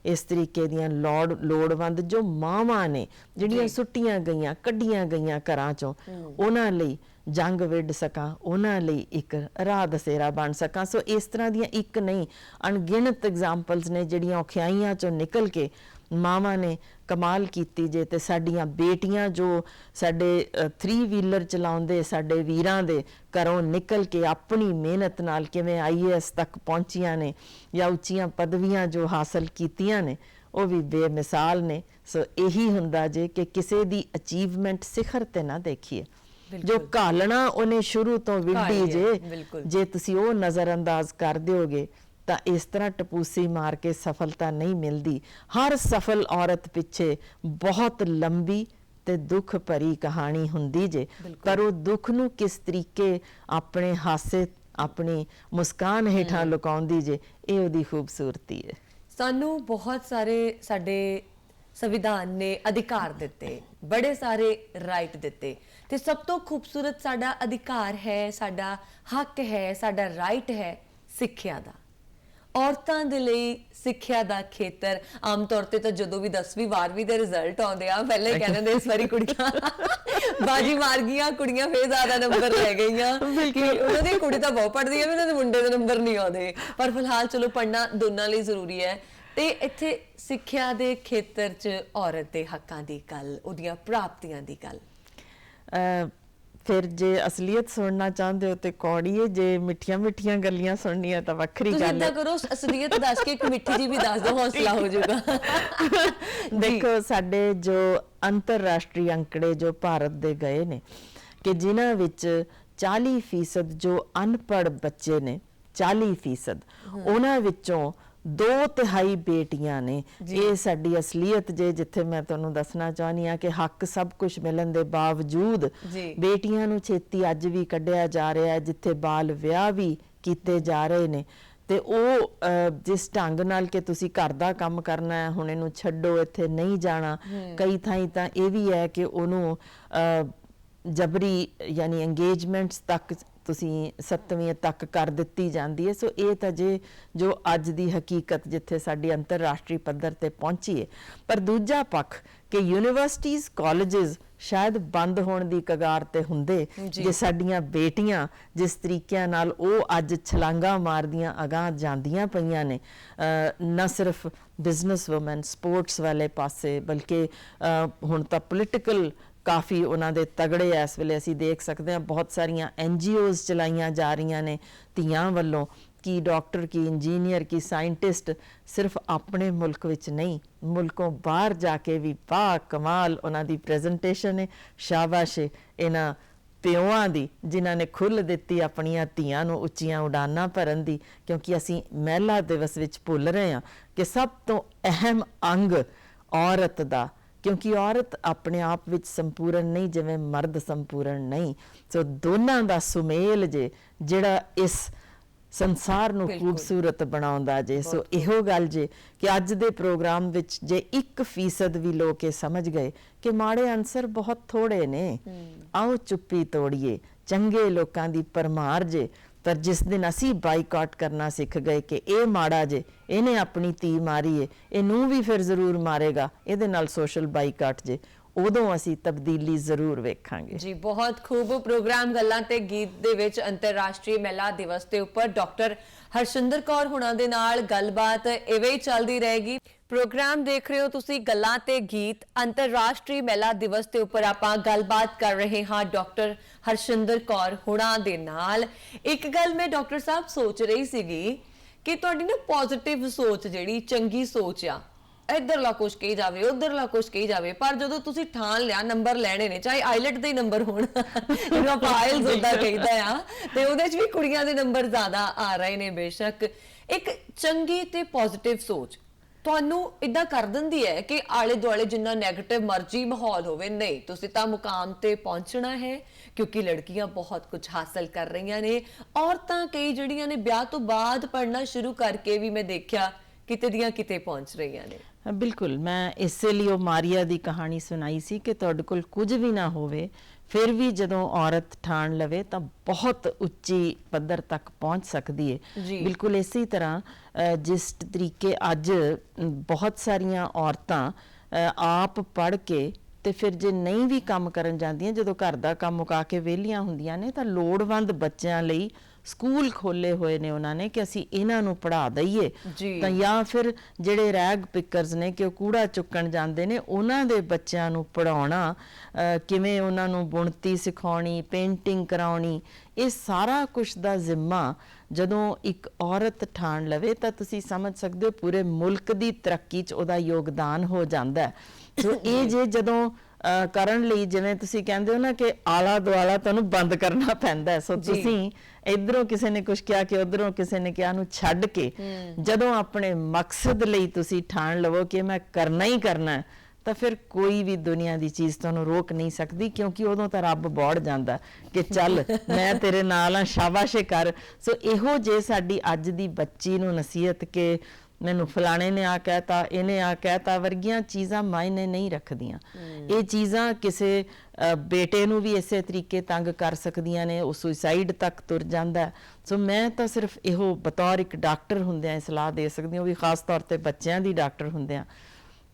ਇਸ ਤਰੀਕੇ ਦੀਆਂ ਲੋੜ ਲੋੜਵੰਦ ਜੋ ਮਾਵਾਂ ਨੇ ਜਿਹੜੀਆਂ ਸੁੱਟੀਆਂ ਗਈਆਂ ਕੱਢੀਆਂ ਗਈਆਂ ਘਰਾਂ ਚੋਂ ਉਹਨਾਂ ਲਈ ਜੰਗ ਵਿੱਢ ਸਕਾਂ ਉਹਨਾਂ ਲਈ ਇੱਕ ਰਾਹ ਦਸੇਰਾ ਬਣ ਸਕਾਂ। ਸੋ ਇਸ ਤਰ੍ਹਾਂ ਦੀਆਂ ਇੱਕ ਨਹੀਂ ਅਣਗਿਣਤ ਐਗਜ਼ਾਮਪਲਸ ਨੇ ਜਿਹੜੀਆਂ ਔਖਿਆਈਆਂ ਚੋਂ ਨਿਕਲ ਕੇ ਮਾਵਾਂ ਨੇ ਕਮਾਲ ਕੀਤੀ ਜੇ ਤੇ ਸਾਡੀਆਂ ਬੇਟੀਆਂ ਜੋ ਸਾਡੇ 3 ਵੀਲਰ ਚਲਾਉਂਦੇ ਸਾਡੇ ਵੀਰਾਂ ਦੇ ਘਰੋਂ ਨਿਕਲ ਕੇ ਆਪਣੀ ਮਿਹਨਤ ਨਾਲ ਕਿਵੇਂ ਆਈਐਸ ਤੱਕ ਪਹੁੰਚੀਆਂ ਨੇ ਜਾਂ ਉੱਚੀਆਂ ਪਦਵੀਆਂ ਜੋ ਹਾਸਲ ਕੀਤੀਆਂ ਨੇ ਉਹ ਵੀ ਬੇਮਿਸਾਲ ਨੇ। ਸੋ ਇਹੀ ਹੁੰਦਾ ਜੇ ਕਿ ਕਿਸੇ ਦੀ ਅਚੀਵਮੈਂਟ ਸਿਖਰ ਤੇ ਨਾ ਦੇਖੀਏ। ਜੋ ਘਾਲਣਾ ਉਹਨੇ ਸ਼ੁਰੂ ਤੋਂ ਵਿੱਢੀ ਜੇ। ਜੇ ਤੁਸੀਂ ਉਹ ਨਜ਼ਰ ਅੰਦਾਜ਼ ਕਰ ਦਿਓਗੇ ਤਾਂ ਇਸ ਤਰ੍ਹਾਂ ਟਪੂਸੀ ਮਾਰ ਕੇ ਸਫਲਤਾ ਨਹੀਂ ਮਿਲਦੀ। ਹਰ ਸਫਲ ਔਰਤ ਪਿੱਛੇ ਬਹੁਤ ਲੰਬੀ ਤੇ ਦੁੱਖ ਭਰੀ ਕਹਾਣੀ ਹੁੰਦੀ ਜੇ। ਪਰ ਉਹ ਦੁੱਖ ਨੂੰ ਕਿਸ ਤਰੀਕੇ ਆਪਣੇ ਹਾਸੇ ਆਪਣੀ ਮੁਸਕਾਨ ਹੇਠਾਂ ਲੁਕਾਉਂਦੀ ਜੇ ਇਹ ਉਹਦੀ ਖੂਬਸੂਰਤੀ ਹੈ। ਸਾਨੂੰ ਬਹੁਤ ਸਾਰੇ ਸਾਡੇ ਸੰਵਿਧਾਨ ਨੇ ਅਧਿਕਾਰ ਦਿੱਤੇ ਬੜੇ ਸਾਰੇ ਰਾਈਟ ਦਿੱਤੇ। ਤੇ ਸਭ ਤੋਂ ਖੂਬਸੂਰਤ ਸਾਡਾ ਅਧਿਕਾਰ ਹੈ ਸਾਡਾ ਹੱਕ ਹੈ ਸਾਡਾ ਰਾਈਟ ਹੈ ਸਿੱਖਿਆ ਦਾ। ਔਰਤਾਂ ਦੇ ਲਈ ਸਿੱਖਿਆ ਦਾ ਖੇਤਰ ਆਮ ਤੌਰ ਤੇ ਤਾਂ ਜਦੋਂ ਵੀ 10ਵੀਂ 12ਵੀਂ ਦੇ ਰਿਜ਼ਲਟ ਆਉਂਦੇ ਆ ਪਹਿਲੇ ਕਹਿੰਦੇ ਨੇ ਇਸ ਵਾਰੀ ਕੁੜੀਆਂ। ਬਾਜੀ ਮਾਰ ਗਈਆਂ ਕੁੜੀਆਂ ਫੇਰ ਜ਼ਿਆਦਾ ਨੰਬਰ ਲੈ ਗਈਆਂ। ਕਿ ਉਹਨਾਂ ਦੀ ਕੁੜੀ ਤਾਂ ਬਹੁਤ ਪੜ੍ਹਦੀ ਹੈ ਵੀ ਉਹਨਾਂ ਦੇ ਮੁੰਡੇ ਦੇ ਨੰਬਰ ਨਹੀਂ ਆਉਂਦੇ। ਪਰ ਫਿਲਹਾਲ ਚਲੋ ਪੜ੍ਹਨਾ ਦੋਨਾਂ ਲਈ ਜ਼ਰੂਰੀ ਹੈ। ਤੇ ਇੱਥੇ ਸਿੱਖਿਆ ਦੇ ਖੇਤਰ 'ਚ ਔਰਤ ਦੇ ਹੱਕਾਂ ਦੀ ਗੱਲ ਉਹਦੀਆਂ ਪ੍ਰਾਪਤੀਆਂ ਦੀ ਗੱਲ। ਫਿਰ ਜੇ ਅਸਲੀਅਤ ਸੁਣਨਾ ਚਾਹੁੰਦੇ ਹੋ ਤੇ ਕੌੜੀਏ ਜੇ ਮਿੱਠੀਆਂ ਮਿੱਠੀਆਂ ਗੱਲਾਂ ਸੁਣਨੀਆਂ ਤਾਂ ਵੱਖਰੀ ਤੁਸੀਂ ਗੱਲ ਹੈ। ਇਦਾਂ ਕਰੋ ਅਸਲੀਅਤ ਦੱਸ ਕੇ ਇੱਕ ਮਿੱਠੀ ਜੀ ਵੀ ਦੱਸ ਦਿਓ ਹੌਸਲਾ ਹੋ ਜਾਊਗਾ। ਦੇਖੋ ਸਾਡੇ ਜੋ ਅੰਤਰਰਾਸ਼ਟਰੀ ਅੰਕੜੇ ਜੋ ਭਾਰਤ ਦੇ ਗਏ ਨੇ ਕਿ ਜਿਨ੍ਹਾਂ ਵਿੱਚ 40% ਜੋ ਅਨਪੜ੍ਹ ਬੱਚੇ ਨੇ 40% ਉਹਨਾਂ ਵਿੱਚੋਂ ਦੋ ਤਿਹਾਈ ਬੇਟੀਆਂ ਨੇ। ਇਹ ਸਾਡੀ ਅਸਲੀਅਤ ਜੇ ਜਿੱਥੇ ਮੈਂ ਤੁਹਾਨੂੰ ਦੱਸਣਾ ਚਾਹਨੀ ਆ ਕਿ ਹੱਕ ਸਭ ਕੁਝ ਮਿਲਣ ਦੇ ਬਾਵਜੂਦ। ਬੇਟੀਆਂ ਨੂੰ ਛੇਤੀ ਅੱਜ ਵੀ ਕੱਢਿਆ ਜਾ ਰਿਹਾ ਹੈ ਜਿੱਥੇ ਬਾਲ ਵਿਆਹ ਵੀ ਕੀਤੇ ਜਾ ਰਹੇ ਨੇ। ਤੇ ਉਹ ਜਿਸ ਢੰਗ ਨਾਲ ਕਿ ਤੁਸੀਂ ਘਰ ਦਾ ਕੰਮ ਕਰਨਾ ਹੈ ਹੁਣ ਇਹਨੂੰ ਛੱਡੋ ਇੱਥੇ ਨਹੀਂ ਜਾਣਾ। ਕਈ ਥਾਈਂ ਤਾਂ ਇਹ ਵੀ ਹੈ ਕਿ ਉਹਨੂੰ ਜਬਰੀ ਯਾਨੀ ਇੰਗੇਜਮੈਂਟਸ ਤੱਕ ਤੁਸੀਂ ਸੱਤਵੀਂ ਤੱਕ ਕਰ ਦਿੱਤੀ ਜਾਂਦੀ ਹੈ ਸੋ ਇਹ ਤਾਂ ਜੇ ਜੋ ਅੱਜ ਦੀ ਹਕੀਕਤ ਜਿੱਥੇ ਸਾਡੀ ਅੰਤਰਰਾਸ਼ਟਰੀ ਪੱਧਰ ਤੇ ਪਹੁੰਚੀ ਹੈ ਪਰ ਦੂਜਾ ਪੱਖ ਕਿ ਯੂਨੀਵਰਸਿਟੀਆਂ ਕਾਲਜਸ ਸ਼ਾਇਦ ਬੰਦ ਹੋਣ ਦੀ ਕਗਾਰ ਤੇ ਹੁੰਦੇ ਜੀ। ਸਾਡੀਆਂ ਬੇਟੀਆਂ ਜਿਸ ਤਰੀਕਿਆਂ ਨਾਲ ਉਹ ਅੱਜ ਛਲਾਂਗਾ ਮਾਰਦੀਆਂ ਅਗਾਹ ਜਾਂਦੀਆਂ ਪਈਆਂ ਨੇ ਨਾ ਸਿਰਫ ਬਿਜ਼ਨਸ ਔਮਨ ਸਪੋਰਟਸ ਵਾਲੇ ਪਾਸੇ ਬਲਕਿ ਹੁਣ ਤਾਂ ਪੋਲਿਟੀਕਲ ਕਾਫੀ ਉਹਨਾਂ ਦੇ ਤਗੜੇ ਐ ਇਸ ਵੇਲੇ ਅਸੀਂ ਦੇਖ ਸਕਦੇ ਹਾਂ ਬਹੁਤ ਸਾਰੀਆਂ ਐਨਜੀਓਜ਼ ਚਲਾਈਆਂ ਜਾ ਰਹੀਆਂ ਨੇ ਧੀਆਂ ਵੱਲੋਂ। ਕੀ ਡਾਕਟਰ, ਕੀ ਇੰਜੀਨੀਅਰ, ਕੀ ਸਾਇੰਟਿਸਟ ਸਿਰਫ ਆਪਣੇ ਮੁਲਕ ਵਿੱਚ ਨਹੀਂ, ਮੁਲਕੋਂ ਬਾਹਰ ਜਾ ਕੇ ਵੀ ਬਾ ਕਮਾਲ ਉਹਨਾਂ ਦੀ ਪ੍ਰੈਜੈਂਟੇਸ਼ਨ ਹੈ ਸ਼ਾਬਾਸ਼ ਇਹਨਾਂ ਪਿਓਆਂ ਦੀ, ਜਿਨ੍ਹਾਂ ਨੇ ਖੁੱਲ੍ਹ ਦਿੱਤੀ ਆਪਣੀਆਂ ਧੀਆਂ ਨੂੰ ਉੱਚੀਆਂ ਉਡਾਨਾਂ ਭਰਨ ਦੀ, ਕਿਉਂਕਿ ਅਸੀਂ ਮਹਿਲਾ ਦਿਵਸ ਵਿੱਚ ਭੁੱਲ ਰਹੇ ਹਾਂ ਕਿ ਸਭ ਤੋਂ ਅਹਿਮ ਅੰਗ ਔਰਤ ਦਾ ਕਿਉਂਕਿ ਔਰਤ ਆਪਣੇ ਆਪ ਵਿੱਚ ਸੰਪੂਰਨ ਨਹੀਂ ਜਿਵੇਂ ਮਰਦ ਸੰਪੂਰਨ ਨਹੀਂ। ਸੋ ਦੋਨਾਂ ਦਾ ਸੁਮੇਲ ਜੇ ਜਿਹੜਾ ਇਸ ਸੰਸਾਰ ਨੂੰ। ਖੂਬਸੂਰਤ ਬਣਾਉਂਦਾ ਜੇ। ਸੋ ਇਹੋ ਗੱਲ ਜੇ ਕਿ ਅੱਜ ਦੇ ਪ੍ਰੋਗਰਾਮ ਵਿੱਚ ਜੇ 1% ਵੀ ਲੋਕ ਇਹ ਸਮਝ ਗਏ ਕਿ ਮਾੜੇ ਅਨਸਰ ਬਹੁਤ ਥੋੜੇ ਨੇ। ਆਓ ਚੁੱਪੀ ਤੋੜੀਏ। ਚੰਗੇ ਲੋਕਾਂ ਦੀ ਪਰਮਾਰ ਜੇ। ਪਰ ਜਿਸ ਦਿਨ ਅਸੀਂ ਬਾਈਕਾਟ ਕਰਨਾ ਸਿੱਖ ਗਏ ਕਿ ਇਹ ਮਾੜਾ ਜੇ, ਇਹਨੇ ਆਪਣੀ ਧੀ ਮਾਰੀ ਏ ਇਹਨੂੰ ਵੀ ਫਿਰ ਜ਼ਰੂਰ ਮਾਰੇਗਾ, ਇਹਦੇ ਨਾਲ ਸੋਸ਼ਲ ਬਾਈਕਾਟ ਜੇ। ਉਦੋਂ ਅਸੀਂ ਤਬਦੀਲੀ ਜ਼ਰੂਰ ਵੇਖਾਂਗੇ। ਜੀ, ਬਹੁਤ ਖੂਬ ਪ੍ਰੋਗਰਾਮ ਗੱਲਾਂ ਤੇ ਗੀਤ ਦੇ ਵਿੱਚ ਅੰਤਰਰਾਸ਼ਟਰੀ ਮਹਿਲਾ ਦਿਵਸ ਦੇ ਉੱਪਰ ਡਾਕਟਰ ਹਰਸ਼ਿੰਦਰ ਕੌਰ ਹੁਣਾਂ ਦੇ ਨਾਲ ਗੱਲਬਾਤ ਇਵੇਂ ਹੀ ਚੱਲਦੀ ਰਹੇਗੀ। ਪ੍ਰੋਗਰਾਮ ਦੇਖ ਰਹੇ ਹੋ ਤੁਸੀਂ ਗੱਲਾਂ ਤੇ ਗੀਤ, ਅੰਤਰਰਾਸ਼ਟਰੀ ਮਹਿਲਾ ਦਿਵਸ ਦੇ ਉੱਪਰ ਆਪਾਂ ਗੱਲਬਾਤ ਕਰ ਰਹੇ ਹਾਂ ਡਾਕਟਰ ਹਰਸ਼ਿੰਦਰ ਕੌਰ ਹੁਣਾਂ ਦੇ ਨਾਲ। ਇੱਕ ਗੱਲ ਮੈਂ ਡਾਕਟਰ ਸਾਹਿਬ ਸੋਚ ਰਹੀ ਸੀਗੀ ਕਿ ਤੁਹਾਡੀ ਨਾ ਪੋਜ਼ਿਟਿਵ ਸੋਚ ਜਿਹੜੀ, ਚੰਗੀ ਸੋਚ ਆ ਇੱਧਰਲਾ ਕੁਛ ਕਹੀ ਜਾਵੇ ਉਧਰਲਾ ਕੁਛ ਕਹੀ ਜਾਵੇ ਪਰ ਜਦੋਂ ਤੁਸੀਂ ਠਾਣ ਲਿਆ ਨੰਬਰ ਲੈਣੇ ਨੇ ਚਾਹੇ ਆਈਲਟ ਦੇ ਨੰਬਰ ਹੋਣ ਆਪਾਂ ਆਇਲਸ ਹੁੰਦਾ ਕਹਿੰਦਾ ਆ ਤੇ ਉਹਦੇ 'ਚ ਵੀ ਕੁੜੀਆਂ ਦੇ ਨੰਬਰ ਜ਼ਿਆਦਾ ਆ ਰਹੇ ਨੇ ਬੇਸ਼ੱਕ। ਇੱਕ ਚੰਗੀ ਤੇ ਪੋਜ਼ਿਟਿਵ ਸੋਚ। ਤੁਹਾਨੂੰ ਇਦਾਂ ਕਰ ਦਿੰਦੀ ਹੈ ਕਿ ਆਲੇ ਦੁਆਲੇ ਜਿੰਨਾ 네ਗੇਟਿਵ ਮਰਜ਼ੀ ਮਾਹੌਲ ਹੋਵੇ ਨਹੀਂ ਤੁਸੀਂ ਤਾਂ ਮੁਕਾਮ ਤੇ ਪਹੁੰਚਣਾ ਹੈ ਕਿਉਂਕਿ ਲੜਕੀਆਂ ਬਹੁਤ ਕੁਝ ਹਾਸਲ ਕਰ ਰਹੀਆਂ ਨੇ। ਔਰਤਾਂ ਕਈ ਜਿਹੜੀਆਂ ਨੇ ਵਿਆਹ ਤੋਂ ਬਾਅਦ ਪੜ੍ਹਨਾ ਸ਼ੁਰੂ ਕਰਕੇ ਵੀ ਮੈਂ ਦੇਖਿਆ ਕਿਤੇ ਦੀਆਂ ਕਿਤੇ ਪਹੁੰਚ ਰਹੀਆਂ ਨੇ ਬਿਲਕੁਲ ਮੈਂ ਇਸੇ ਲਈ ਉਹ ਮਾਰੀਆ ਦੀ ਕਹਾਣੀ ਸੁਣਾਈ ਸੀ ਕਿ ਤੁਹਾਡੇ ਕੋਲ ਕੁਝ ਵੀ ਨਾ ਹੋਵੇ ਫਿਰ ਵੀ ਜਦੋਂ ਔਰਤ ਠਾਣ ਲਵੇ ਤਾਂ ਬਹੁਤ ਉੱਚੀ ਪੱਧਰ ਤੱਕ ਪਹੁੰਚ ਸਕਦੀ ਹੈ। ਬਿਲਕੁਲ ਇਸੇ ਤਰ੍ਹਾਂ ਜਿਸ ਤਰੀਕੇ ਅੱਜ ਬਹੁਤ ਸਾਰੀਆਂ ਔਰਤਾਂ ਆਪ ਪੜ੍ਹ ਕੇ ਤੇ ਫਿਰ ਜੇ ਨਹੀਂ ਵੀ ਕੰਮ ਕਰਨ ਜਾਂਦੀਆਂ ਜਦੋਂ ਘਰ ਦਾ ਕੰਮ ਮੁਕਾ ਕੇ ਵਿਹਲੀਆਂ ਹੁੰਦੀਆਂ ਨੇ ਤਾਂ ਲੋੜਵੰਦ ਬੱਚਿਆਂ ਲਈ ਸਕੂਲ ਖੋਲੇ ਹੋਏ ਨੇ ਉਹਨਾਂ ਨੇ ਕਿ ਅਸੀਂ ਇਹਨਾਂ ਨੂੰ ਪੜ੍ਹਾ ਦਈਏ। ਤਾਂ ਜਾਂ ਫਿਰ ਜਿਹੜੇ ਰੈਗ ਪਿਕਰਸ ਨੇ ਕਿ ਉਹ ਕੂੜਾ ਚੁੱਕਣ ਜਾਂਦੇ ਨੇ ਉਹਨਾਂ ਦੇ ਬੱਚਿਆਂ ਨੂੰ ਪੜਾਉਣਾ ਕਿਵੇਂ ਉਹਨਾਂ ਨੂੰ ਬੁਣਤੀ ਸਿਖਾਉਣੀ ਪੇਂਟਿੰਗ ਕਰਾਉਣੀ ਇਹ ਸਾਰਾ ਕੁਝ ਦਾ ਜ਼ਿੰਮਾ ਜਦੋਂ ਇੱਕ ਔਰਤ ਠਾਣ ਲਵੇ ਤਾਂ ਤੁਸੀਂ ਸਮਝ ਸਕਦੇ ਹੋ ਪੂਰੇ ਮੁਲਕ ਦੀ ਤਰੱਕੀ 'ਚ ਉਹਦਾ ਯੋਗਦਾਨ ਹੋ ਜਾਂਦਾ ਹੈ। ਸੋ ਇਹ ਜੇ ਜਦੋਂ ਕਰਨ ਲਈ ਜਿਵੇਂ ਤੁਸੀਂ ਕਹਿੰਦੇ ਹੋ ਨਾ ਕਿ ਆਲਾ ਦੁਆਲਾ ਤੁਹਾਨੂੰ ਬੰਦ ਕਰਨਾ ਪੈਂਦਾ। ਸੋ। ਤੁਸੀਂ ਇਧਰੋਂ ਕਿਸੇ ਨੇ ਕੁਝ ਕਿਹਾ ਕਿ ਉਧਰੋਂ ਕਿਸੇ ਨੇ ਕਿਹਾ ਨੂੰ ਛੱਡ ਕੇ ਜਦੋਂ ਆਪਣੇ ਮਕਸਦ ਲਈ ਤੁਸੀਂ ਠਾਣ ਲਵੋ ਕਿ ਮੈਂ ਕਰਨਾ ਹੀ ਕਰਨਾ ਤਾਂ ਫਿਰ ਕੋਈ ਵੀ ਦੁਨੀਆ ਦੀ ਚੀਜ਼ ਤੁਹਾਨੂੰ ਰੋਕ ਨਹੀਂ ਸਕਦੀ ਕਿਉਂਕਿ ਉਦੋਂ ਤਾਂ ਰੱਬ ਬੋੜ ਜਾਂਦਾ ਕਿ ਚੱਲ ਮੈਂ ਤੇਰੇ ਨਾਲ ਆ ਸ਼ਾਬਾਸ਼ੇ ਕਰ ਸੋ ਇਹੋ ਜੇ ਸਾਡੀ ਅੱਜ ਦੀ ਬੱਚੀ ਨੂੰ ਨਸੀਹਤ ਕਿ ਮੈਨੂੰ ਫਲਾਣੇ ਨੇ ਆ ਕਹਿਤਾ ਇਹਨੇ ਆ ਕਹਿਤਾ ਵਰਗੀਆਂ ਚੀਜ਼ਾਂ ਮਾਇਨੇ ਨਹੀਂ ਰੱਖਦੀਆਂ। ਇਹ ਚੀਜ਼ਾਂ ਕਿਸੇ ਬੇਟੇ ਨੂੰ ਵੀ ਇਸੇ ਤਰੀਕੇ ਤੰਗ ਕਰ ਸਕਦੀਆਂ ਨੇ ਉਹ ਸੁਸਾਈਡ ਤੱਕ ਤੁਰ ਜਾਂਦਾ। ਸੋ ਮੈਂ ਤਾਂ ਸਿਰਫ ਇਹੋ ਬਤੌਰ ਇੱਕ ਡਾਕਟਰ ਹੁੰਦਿਆਂ ਇਹ ਸਲਾਹ ਦੇ ਸਕਦੀ ਹਾਂ ਉਹ ਵੀ ਖਾਸ ਤੌਰ ਤੇ ਬੱਚਿਆਂ ਦੀ ਡਾਕਟਰ ਹੁੰਦਿਆਂ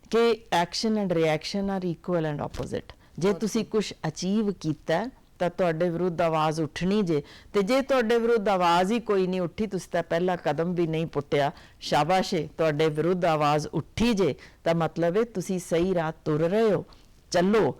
ਕਿ action and reaction are equal and opposite ਜੇ ਤੁਸੀਂ ਕੁਝ ਅਚੀਵ ਕੀਤਾ ਤਾਂ ਤੁਹਾਡੇ ਵਿਰੁੱਧ ਆਵਾਜ਼ ਉੱਠਣੀ ਜੇ। ਤੇ ਜੇ ਤੁਹਾਡੇ ਵਿਰੁੱਧ ਆਵਾਜ਼ ਹੀ ਕੋਈ ਨਹੀਂ ਉੱਠੀ, ਤੁਸੀਂ ਤਾਂ ਪਹਿਲਾ ਕਦਮ ਵੀ ਨਹੀਂ ਪੁੱਟਿਆ। ਸ਼ਾਬਾਸ਼ੇ ਤੁਹਾਡੇ ਵਿਰੁੱਧ ਆਵਾਜ਼ ਉੱਠੀ ਜੇ, ਤਾਂ ਮਤਲਬ ਹੈ ਤੁਸੀਂ ਸਹੀ ਰਾਹ ਤੁਰ ਰਹੇ ਹੋ। ਚੱਲੋ,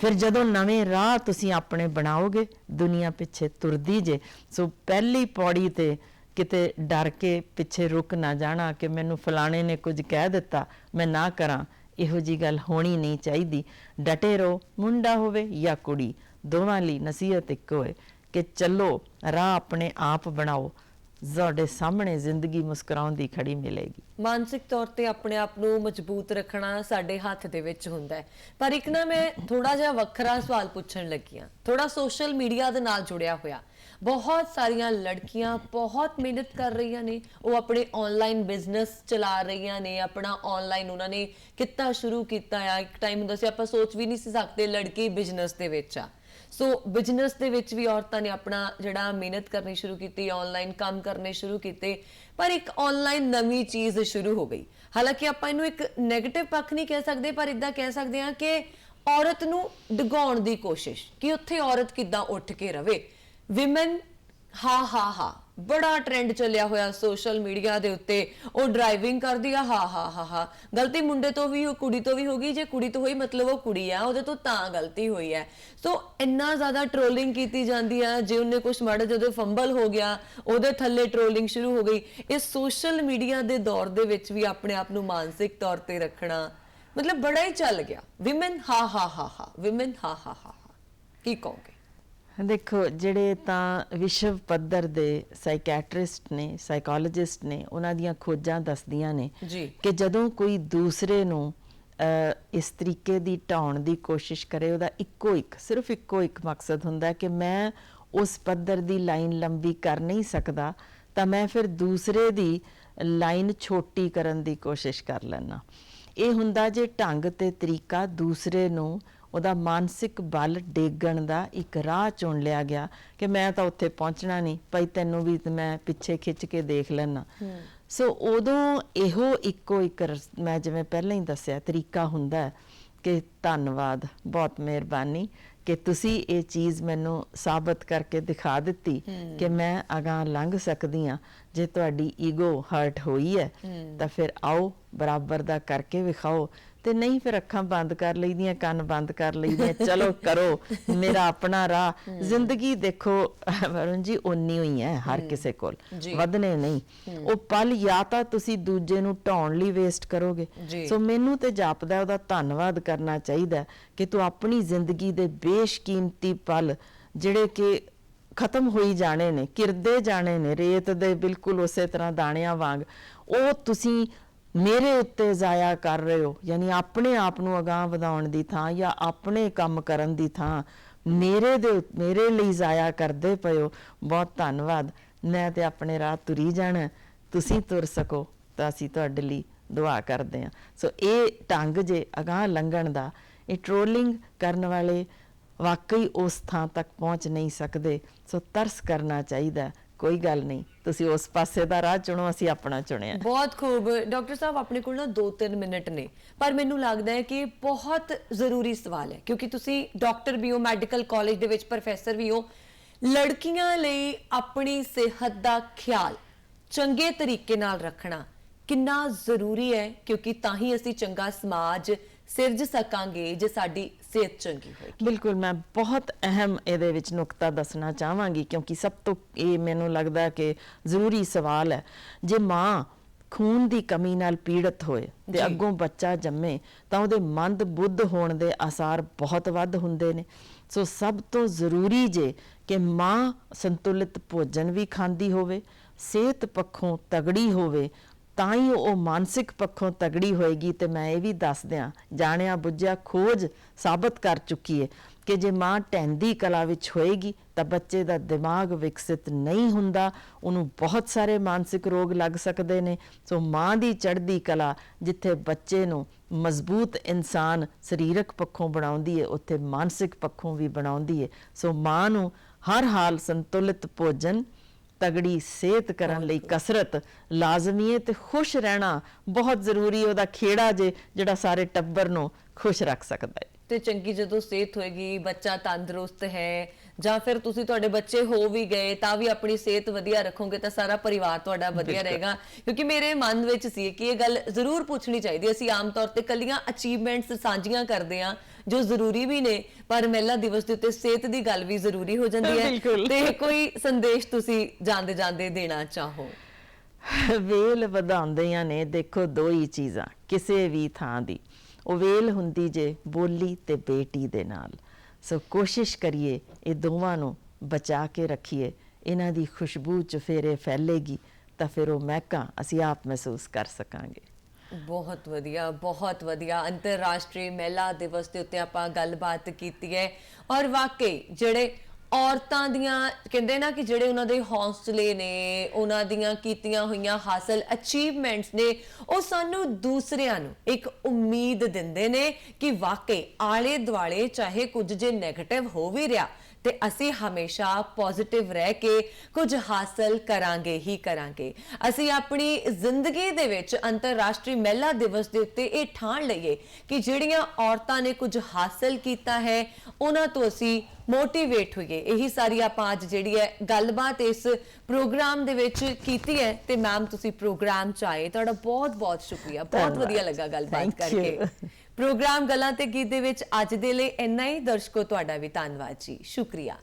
ਫਿਰ ਜਦੋਂ ਨਵੇਂ ਰਾਹ ਤੁਸੀਂ ਆਪਣੇ ਬਣਾਓਗੇ, ਦੁਨੀਆ ਪਿੱਛੇ ਤੁਰਦੀ ਜੇ। ਸੋ ਪਹਿਲੀ ਪੌੜੀ ਤੇ ਕਿਤੇ ਡਰ ਕੇ ਪਿੱਛੇ ਰੁਕ ਨਾ ਜਾਣਾ ਕਿ ਮੈਨੂੰ ਫਲਾਣੇ ਨੇ ਕੁਝ ਕਹਿ ਦਿੱਤਾ, ਮੈਂ ਨਾ ਕਰਾਂ। ਇਹੋ ਜੀ ਗੱਲ ਹੋਣੀ ਨਹੀਂ ਚਾਹੀਦੀ। ਡਟੇ ਰਹੋ, ਮੁੰਡਾ ਹੋਵੇ ਜਾਂ ਕੁੜੀ। ਦੋਵਾਂ ਲਈ ਨਸੀਹਤ ਇੱਕੋ ਹੈ ਕਿ ਚੱਲੋ, ਰਾਹ ਆਪਣੇ ਆਪ ਬਣਾਓ, ਤੁਹਾਡੇ ਸਾਹਮਣੇ ਜ਼ਿੰਦਗੀ ਮੁਸਕਰਾਉਂਦੀ ਖੜੀ ਮਿਲੇਗੀ। ਮਾਨਸਿਕ ਤੌਰ ਤੇ ਆਪਣੇ ਆਪ ਨੂੰ ਮਜ਼ਬੂਤ ਰੱਖਣਾ ਸਾਡੇ ਹੱਥ ਦੇ ਵਿੱਚ ਹੁੰਦਾ ਹੈ। ਪਰ ਇੱਕ ਨਾ ਮੈਂ ਥੋੜਾ ਜਿਹਾ ਵੱਖਰਾ ਸਵਾਲ ਪੁੱਛਣ ਲੱਗੀ ਹਾਂ। ਥੋੜਾ ਸੋਸ਼ਲ ਮੀਡੀਆ ਦੇ ਨਾਲ ਜੁੜਿਆ ਹੋਇਆ। ਬਹੁਤ ਸਾਰੀਆਂ ਲੜਕੀਆਂ ਬਹੁਤ ਮਿਹਨਤ ਕਰ ਰਹੀਆਂ ਨੇ। ਉਹ ਆਪਣੇ ਆਨਲਾਈਨ ਬਿਜ਼ਨਸ ਚਲਾ ਰਹੀਆਂ ਨੇ। ਆਪਣਾ ਆਨਲਾਈਨ ਉਹਨਾਂ ਨੇ ਕਿੱਤਾ ਸ਼ੁਰੂ ਕੀਤਾ ਆ। ਇੱਕ ਟਾਈਮ ਹੁੰਦਾ ਸੀ, ਆਪਾਂ ਸੋਚ ਵੀ ਨਹੀਂ ਸੀ ਸਕਦੇ ਲੜਕੀ ਬਿਜ਼ਨਸ ਦੇ ਵਿੱਚ ਆ। ਸੋ ਬਿਜ਼ਨਸ ਦੇ ਵਿੱਚ ਵੀ ਔਰਤਾਂ ਨੇ ਆਪਣਾ ਜਿਹੜਾ ਮਿਹਨਤ ਕਰਨੀ ਸ਼ੁਰੂ ਕੀਤੀ ਆਨਲਾਈਨ ਕੰਮ ਕਰਨੇ ਸ਼ੁਰੂ ਕੀਤੇ, ਪਰ ਇੱਕ ਆਨਲਾਈਨ ਨਵੀਂ ਚੀਜ਼ ਸ਼ੁਰੂ ਹੋ ਗਈ। ਹਾਲਾਂਕਿ ਆਪਾਂ ਇਹਨੂੰ ਇੱਕ 네ਗੇਟਿਵ ਪੱਖ ਨਹੀਂ ਕਹਿ ਸਕਦੇ, ਪਰ ਇਦਾਂ ਕਹਿ ਸਕਦੇ ਹਾਂ ਕਿ ਔਰਤ ਨੂੰ ਡਗਾਉਣ ਦੀ ਕੋਸ਼ਿਸ਼, ਕਿ ਉੱਥੇ ਔਰਤ ਕਿੱਦਾਂ ਉੱਠ ਕੇ ਰਵੇ। ਵਿਮਨ ਹਾਂ ਹਾਂ ਹਾਂ। ਬੜਾ ਟ੍ਰੈਂਡ ਚੱਲਿਆ ਹੋਇਆ ਸੋਸ਼ਲ ਮੀਡੀਆ ਦੇ ਉੱਤੇ। ਉਹ ਡਰਾਈਵਿੰਗ ਕਰਦੀ ਆ, ਹਾ ਹਾ ਹਾ ਹਾ। ਗਲਤੀ ਮੁੰਡੇ ਤੋਂ ਵੀ ਉਹ ਕੁੜੀ ਤੋਂ ਵੀ ਹੋ ਗਈ। ਜੇ ਕੁੜੀ ਤੋਂ ਹੋਈ, ਮਤਲਬ ਉਹ ਕੁੜੀ ਆ। ਉਹਦੇ ਤੋਂ ਤਾਂ ਗਲਤੀ ਹੋਈ ਹੈ। ਸੋ ਇੰਨਾ ਜ਼ਿਆਦਾ ਟ੍ਰੋਲਿੰਗ ਕੀਤੀ ਜਾਂਦੀ ਆ। ਜੇ ਉਹਨੇ ਕੁਝ ਮਾੜਾ, ਜਦੋਂ ਫੰਬਲ ਹੋ ਗਿਆ, ਉਹਦੇ ਥੱਲੇ ਟ੍ਰੋਲਿੰਗ ਸ਼ੁਰੂ ਹੋ ਗਈ। ਇਹ ਸੋਸ਼ਲ ਮੀਡੀਆ ਦੇ ਦੌਰ ਦੇ ਵਿੱਚ ਵੀ ਆਪਣੇ ਆਪ ਨੂੰ ਮਾਨਸਿਕ ਤੌਰ ਤੇ ਰੱਖਣਾ ਮਤਲਬ ਬੜਾ ਹੀ ਚੱਲ ਗਿਆ। ਵਿਮਨ ਹਾ ਹਾ ਹਾ ਹਾ। ਵਿਮਨ ਹਾ ਹਾ ਹਾ ਹਾ। ਕੀ ਕਹੋਗੇ? ਦੇਖੋ ਜਿਹੜੇ ਤਾਂ ਵਿਸ਼ਵ ਪੱਧਰ ਦੇ ਸਾਈਕੈਟ੍ਰਿਸਟ ਨੇ ਸਾਈਕੋਲੋਜਿਸਟ ਨੇ ਉਹਨਾਂ ਦੀਆਂ ਖੋਜਾਂ ਦੱਸਦੀਆਂ ਨੇ। ਕਿ ਜਦੋਂ ਕੋਈ ਦੂਸਰੇ ਨੂੰ ਇਸ ਤਰੀਕੇ ਦੀ ਢਾਉਣ ਦੀ ਕੋਸ਼ਿਸ਼ ਕਰੇ ਉਹਦਾ ਇੱਕੋ ਇੱਕ ਸਿਰਫ ਇੱਕੋ ਇੱਕ ਮਕਸਦ ਹੁੰਦਾ ਕਿ ਮੈਂ ਉਸ ਪੱਧਰ ਦੀ ਲਾਈਨ ਲੰਬੀ ਕਰ ਨਹੀਂ ਸਕਦਾ ਤਾਂ ਮੈਂ ਫਿਰ ਦੂਸਰੇ ਦੀ ਲਾਈਨ ਛੋਟੀ ਕਰਨ ਦੀ ਕੋਸ਼ਿਸ਼ ਕਰ ਲੈਣਾ ਇਹ ਹੁੰਦਾ ਜੇ ਢੰਗ ਤੇ ਤਰੀਕਾ ਦੂਸਰੇ ਨੂੰ ਉਹਦਾ ਮਾਨਸਿਕ ਬਲ ਡੇਗਣ ਦਾ ਇੱਕ ਰਾਹ ਚੁਣ ਲਿਆ ਗਿਆ ਕਿ ਮੈਂ ਤਾਂ ਉੱਥੇ ਪਹੁੰਚਣਾ ਨਹੀਂ ਭਾਈ ਤੈਨੂੰ ਵੀ ਮੈਂ ਪਿੱਛੇ ਖਿੱਚ ਕੇ ਦੇਖ ਲੈਣਾ ਸੋ ਉਦੋਂ ਇਹੋ ਇੱਕੋ ਇੱਕ ਮੈਂ ਜਿਵੇਂ ਪਹਿਲਾਂ ਹੀ ਦੱਸਿਆ ਤਰੀਕਾ ਹੁੰਦਾ ਹੈ ਕਿ ਧੰਨਵਾਦ ਬਹੁਤ ਮਿਹਰਬਾਨੀ ਕਿ ਤੁਸੀਂ ਇਹ ਚੀਜ਼ ਮੈਨੂੰ ਸਾਬਤ ਕਰਕੇ ਦਿਖਾ ਦਿੱਤੀ ਕਿ ਮੈਂ ਅਗਾਂਹ ਲੰਘ ਸਕਦੀ ਆ ਜੇ ਤੁਹਾਡੀ ਈਗੋ ਹਰਟ ਹੋਈ ਹੈ। ਤਾਂ ਫਿਰ ਆਓ ਬਰਾਬਰ ਦਾ ਕਰਕੇ ਵਿਖਾਓ ਤੇ ਨਹੀਂ ਫਿਰ ਅੱਖਾਂ ਬੰਦ ਕਰ ਲਈਦੀਆਂ ਕੰਨ ਬੰਦ ਕਰ ਲਈਦੀਆਂ। ਚਲੋ ਕਰੋ ਮੇਰਾ ਆਪਣਾ ਰਾਹ। ਜ਼ਿੰਦਗੀ ਦੇਖੋ ਵਰੁਣ ਜੀ ਉਨੀ ਹੋਈ ਹੈ ਹਰ ਕਿਸੇ ਕੋਲ। ਵਧਨੇ ਨਹੀਂ। ਉਹ ਪਲ ਜਾਂ ਤਾਂ ਤੁਸੀਂ ਦੂਜੇ ਨੂੰ ਢਾਉਣ ਲਈ ਵੇਸਟ ਕਰੋਗੇ। ਸੋ ਮੈਨੂੰ ਤੇ ਜਾਪਦਾ ਉਹਦਾ ਧੰਨਵਾਦ ਕਰਨਾ ਚਾਹੀਦਾ ਕਿ ਤੂੰ ਆਪਣੀ ਜ਼ਿੰਦਗੀ ਦੇ ਬੇਸ਼ਕੀਮਤੀ ਪਲ ਜਿਹੜੇ ਕਿ ਖਤਮ ਹੋਈ ਜਾਣੇ ਨੇ ਕਿਰਦੇ ਜਾਣੇ ਨੇ ਰੇਤ ਦੇ ਬਿਲਕੁਲ ਉਸੇ ਤਰ੍ਹਾਂ ਦਾਣਿਆਂ ਵਾਂਗ ਉਹ ਤੁਸੀਂ ਮੇਰੇ ਉੱਤੇ ਜ਼ਾਇਆ ਕਰ ਰਹੇ ਹੋ, ਯਾਨੀ ਆਪਣੇ ਆਪ ਨੂੰ ਅਗਾਹ ਵਧਾਉਣ ਦੀ ਥਾਂ ਜਾਂ ਆਪਣੇ ਕੰਮ ਕਰਨ ਦੀ ਥਾਂ ਮੇਰੇ ਦੇ ਮੇਰੇ ਲਈ ਜ਼ਾਇਆ ਕਰਦੇ ਪਇਓ ਬਹੁਤ ਧੰਨਵਾਦ। ਮੈਂ ਤੇ ਆਪਣੇ ਰਾਹ ਤੁਰੀ ਜਾਣਾ, ਤੁਸੀਂ ਤੁਰ ਸਕੋ ਤਾਂ ਅਸੀਂ ਤੁਹਾਡੇ ਲਈ ਦੁਆ ਕਰਦੇ ਹਾਂ। ਸੋ ਇਹ ਢੰਗ ਜੇ ਅਗਾਹ ਲੰਘਣ ਦਾ, ਇਹ ਟ੍ਰੋਲਿੰਗ ਕਰਨ ਵਾਲੇ ਵਾਕਈ ਉਸ ਥਾਂ ਤੱਕ ਪਹੁੰਚ ਨਹੀਂ ਸਕਦੇ, ਸੋ ਤਰਸ ਕਰਨਾ ਚਾਹੀਦਾ ਕੋਈ ਗੱਲ ਨਹੀਂ। ਤੁਸੀਂ ਉਸ ਪਾਸੇ ਦਾ ਰਾਹ ਚੁਣੋ, ਅਸੀਂ ਆਪਣਾ ਚੁਣਿਆ। ਬਹੁਤ ਖੂਬ। ਡਾਕਟਰ ਸਾਹਿਬ, ਆਪਣੇ ਕੋਲ ਨਾ 2-3 ਮਿੰਟ ਨੇ। ਪਰ ਮੈਨੂੰ ਲੱਗਦਾ ਹੈ ਕਿ ਬਹੁਤ ਜ਼ਰੂਰੀ ਸਵਾਲ ਹੈ, ਕਿਉਂਕਿ ਤੁਸੀਂ ਡਾਕਟਰ ਵੀ ਹੋ, ਮੈਡੀਕਲ ਕਾਲਜ ਦੇ ਵਿੱਚ ਪ੍ਰੋਫੈਸਰ ਵੀ ਹੋ, ਲੜਕੀਆਂ ਲਈ ਆਪਣੀ ਸਿਹਤ ਦਾ ਖਿਆਲ ਚੰਗੇ ਤਰੀਕੇ ਨਾਲ ਰੱਖਣਾ ਕਿੰਨਾ ਜ਼ਰੂਰੀ ਹੈ ਕਿਉਂਕਿ ਤਾਂ ਹੀ ਅਸੀਂ ਚੰਗਾ ਸਮਾਜ ਸਿਰਜ ਸਕਾਂਗੇ ਜੇ ਸਾਡੀ ਸਿਹਤ ਚੰਗੀ ਹੋਏਗੀ। ਬਿਲਕੁਲ ਮੈਂ ਬਹੁਤ ਅਹਿਮ ਇਹਦੇ ਵਿੱਚ ਨੁਕਤਾ ਦੱਸਣਾ ਚਾਹਾਂਗੀ ਕਿਉਂਕਿ ਸਭ ਤੋਂ ਇਹ ਮੈਨੂੰ ਲੱਗਦਾ ਕਿ ਜ਼ਰੂਰੀ ਸਵਾਲ ਹੈ। ਜੇ ਮਾਂ ਖੂਨ ਦੀ ਕਮੀ ਨਾਲ ਪੀੜਤ ਹੋਏ। ਤੇ ਅੱਗੋਂ ਬੱਚਾ ਜੰਮੇ ਤਾਂ ਉਹਦੇ ਮੰਦ ਬੁੱਧ ਹੋਣ ਦੇ ਆਸਾਰ ਬਹੁਤ ਵੱਧ ਹੁੰਦੇ ਨੇ। ਸੋ ਸਭ ਤੋਂ ਜ਼ਰੂਰੀ ਜੇ ਕਿ ਮਾਂ ਸੰਤੁਲਿਤ ਭੋਜਨ ਵੀ ਖਾਂਦੀ ਹੋਵੇ ਸਿਹਤ ਪੱਖੋਂ ਤਗੜੀ ਹੋਵੇ ਤਾਂ ਹੀ ਉਹ ਮਾਨਸਿਕ ਪੱਖੋਂ ਤਗੜੀ ਹੋਏਗੀ ਤੇ ਮੈਂ ਇਹ ਵੀ ਦੱਸ ਦਿਆਂ ਜਾਣਿਆ ਬੁੱਝਿਆ ਖੋਜ ਸਾਬਤ ਕਰ ਚੁੱਕੀ ਹੈ ਕਿ ਜੇ ਮਾਂ ਟੈਂਦੀ ਕਲਾ ਵਿੱਚ ਹੋਏਗੀ ਤਾਂ ਬੱਚੇ ਦਾ ਦਿਮਾਗ ਵਿਕਸਿਤ ਨਹੀਂ ਹੁੰਦਾ, ਉਹਨੂੰ ਬਹੁਤ ਸਾਰੇ ਮਾਨਸਿਕ ਰੋਗ ਲੱਗ ਸਕਦੇ ਨੇ। ਸੋ ਮਾਂ ਦੀ ਚੜ੍ਹਦੀ ਕਲਾ ਜਿੱਥੇ ਬੱਚੇ ਨੂੰ ਮਜ਼ਬੂਤ ਇਨਸਾਨ ਸਰੀਰਕ ਪੱਖੋਂ ਬਣਾਉਂਦੀ ਹੈ ਉੱਥੇ ਮਾਨਸਿਕ ਪੱਖੋਂ ਵੀ ਬਣਾਉਂਦੀ ਹੈ ਸੋ ਮਾਂ ਨੂੰ ਹਰ ਹਾਲ ਸੰਤੁਲਿਤ ਭੋਜਨ ਤਗੜੀ ਸਿਹਤ ਕਰਨ ਲਈ ਕਸਰਤ ਲਾਜ਼ਮੀ ਹੈ ਤੇ ਖੁਸ਼ ਰਹਿਣਾ ਬਹੁਤ ਜ਼ਰੂਰੀ ਉਹਦਾ ਖੇੜਾ ਜੇ ਜਿਹੜਾ ਸਾਰੇ ਟੱਬਰ ਨੂੰ ਖੁਸ਼ ਰੱਖ ਸਕਦਾ ਹੈ। ਤੇ ਚੰਗੀ ਜਦੋਂ ਸਿਹਤ ਹੋਏਗੀ ਬੱਚਾ ਤੰਦਰੁਸਤ ਹੈ ਜਾਂ ਫਿਰ ਤੁਸੀਂ ਤੁਹਾਡੇ ਬੱਚੇ ਹੋ ਵੀ ਗਏ ਤਾਂ ਵੀ ਆਪਣੀ ਸਿਹਤ ਵਧੀਆ ਰੱਖੋਗੇ ਤਾਂ ਸਾਰਾ ਪਰਿਵਾਰ ਤੁਹਾਡਾ ਵਧੀਆ ਰਹੇਗਾ। ਕਿਉਂਕਿ ਮੇਰੇ ਮਨ ਵਿੱਚ ਸੀ ਕਿ ਇਹ ਗੱਲ ਜ਼ਰੂਰ ਪੁੱਛਣੀ ਚਾਹੀਦੀ। ਅਸੀਂ ਆਮ ਤੌਰ ਤੇ ਕੱਲੀਆਂ ਅਚੀਵਮੈਂਟਸ ਸਾਂਝੀਆਂ ਕਰਦੇ ਆ ਜੋ ਜ਼ਰੂਰੀ ਵੀ ਨੇ ਪਰ ਮਹਿਲਾ ਦਿਵਸ ਦੇ ਉੱਤੇ ਸਿਹਤ ਦੀ ਗੱਲ ਵੀ ਜ਼ਰੂਰੀ ਹੋ ਜਾਂਦੀ ਹੈ। ਤੇ ਕੋਈ ਸੰਦੇਸ਼ ਤੁਸੀਂ ਜਾਂਦੇ ਜਾਂਦੇ ਦੇਣਾ ਚਾਹੋ? ਵੇਲ ਵਧਾਉਂਦੀਆਂ ਨੇ ਦੇਖੋ ਦੋ ਹੀ ਚੀਜ਼ਾਂ ਕਿਸੇ ਵੀ ਥਾਂ ਦੀ। ਉਹ ਵੇਲ ਹੁੰਦੀ ਜੇ ਬੋਲੀ ਤੇ ਬੇਟੀ ਦੇ ਨਾਲ। ਸੋ ਕੋਸ਼ਿਸ਼ ਕਰੀਏ ਇਹ ਦੋਵਾਂ ਨੂੰ ਬਚਾ ਕੇ ਰੱਖੀਏ। ਇਹਨਾਂ ਦੀ ਖੁਸ਼ਬੂ ਚੁਫੇਰੇ ਫੈਲੇਗੀ ਤਾਂ ਫਿਰ ਉਹ ਮਹਿਕਾਂ ਅਸੀਂ ਆਪ ਮਹਿਸੂਸ ਕਰ ਸਕਾਂਗੇ। ਬਹੁਤ ਵਧੀਆ ਬਹੁਤ ਵਧੀਆ। ਅੰਤਰਰਾਸ਼ਟਰੀ ਮਹਿਲਾ ਦਿਵਸ ਦੇ ਉੱਤੇ ਆਪਾਂ ਗੱਲਬਾਤ ਕੀਤੀ ਹੈ। ਔਰ ਵਾਕਈ ਜਿਹੜੇ ਔਰਤਾਂ ਦੀਆਂ, ਕਹਿੰਦੇ ਨਾ ਕਿ ਜਿਹੜੇ ਉਹਨਾਂ ਦੇ ਹੌਸਲੇ ਨੇ, ਉਹਨਾਂ ਦੀਆਂ ਕੀਤੀਆਂ ਹੋਈਆਂ ਹਾਸਲ ਅਚੀਵਮੈਂਟਸ ਨੇ, ਉਹ ਸਾਨੂੰ ਦੂਸਰਿਆਂ ਨੂੰ ਇੱਕ ਉਮੀਦ ਦਿੰਦੇ ਨੇ ਕਿ ਵਾਕਈ ਆਲੇ ਦੁਆਲੇ ਚਾਹੇ ਕੁਝ ਜੇ 네ਗੇਟਿਵ ਹੋ ਵੀ ਰਿਹਾ ਤੇ ਅਸੀਂ ਹਮੇਸ਼ਾ ਪੋਜ਼ਿਟਿਵ ਰਹਿ ਕੇ ਕੁਝ ਹਾਸਲ ਕਰਾਂਗੇ ਹੀ ਕਰਾਂਗੇ। ਅਸੀਂ ਆਪਣੀ ਜ਼ਿੰਦਗੀ ਦੇ ਵਿੱਚ ਅੰਤਰਰਾਸ਼ਟਰੀ ਮਹਿਲਾ ਦਿਵਸ ਦੇ ਉੱਤੇ ਇਹ ਠਾਣ ਲਈਏ ਕਿ ਜਿਹੜੀਆਂ ਔਰਤਾਂ ਨੇ ਕੁਝ ਹਾਸਲ ਕੀਤਾ ਹੈ ਉਹਨਾਂ ਤੋਂ ਅਸੀਂ ਮੋਟੀਵੇਟ ਹੋਈਏ। ਇਹੀ ਸਾਰੀ ਆਪਾਂ ਅੱਜ ਜਿਹੜੀ ਹੈ ਗੱਲਬਾਤ ਇਸ ਪ੍ਰੋਗਰਾਮ ਦੇ ਵਿੱਚ ਕੀਤੀ ਹੈ ਤੇ ਮੈਮ ਤੁਸੀਂ ਪ੍ਰੋਗਰਾਮ ਚ ਆਏ। ਤੁਹਾਡਾ ਬਹੁਤ ਬਹੁਤ ਸ਼ੁਕਰੀਆ। ਬਹੁਤ। ਵਧੀਆ ਲੱਗਾ ਗੱਲਬਾਤ ਕਰਕੇ. ਪ੍ਰੋਗਰਾਮ ਗੱਲਾਂ ਤੇ ਗੀਤ ਦੇ ਵਿੱਚ ਅੱਜ ਦੇ ਲਈ ਇੰਨਾ ਹੀ। ਦਰਸ਼ਕੋ, ਤੁਹਾਡਾ ਵੀ ਧੰਨਵਾਦ ਜੀ। ਸ਼ੁਕਰੀਆ।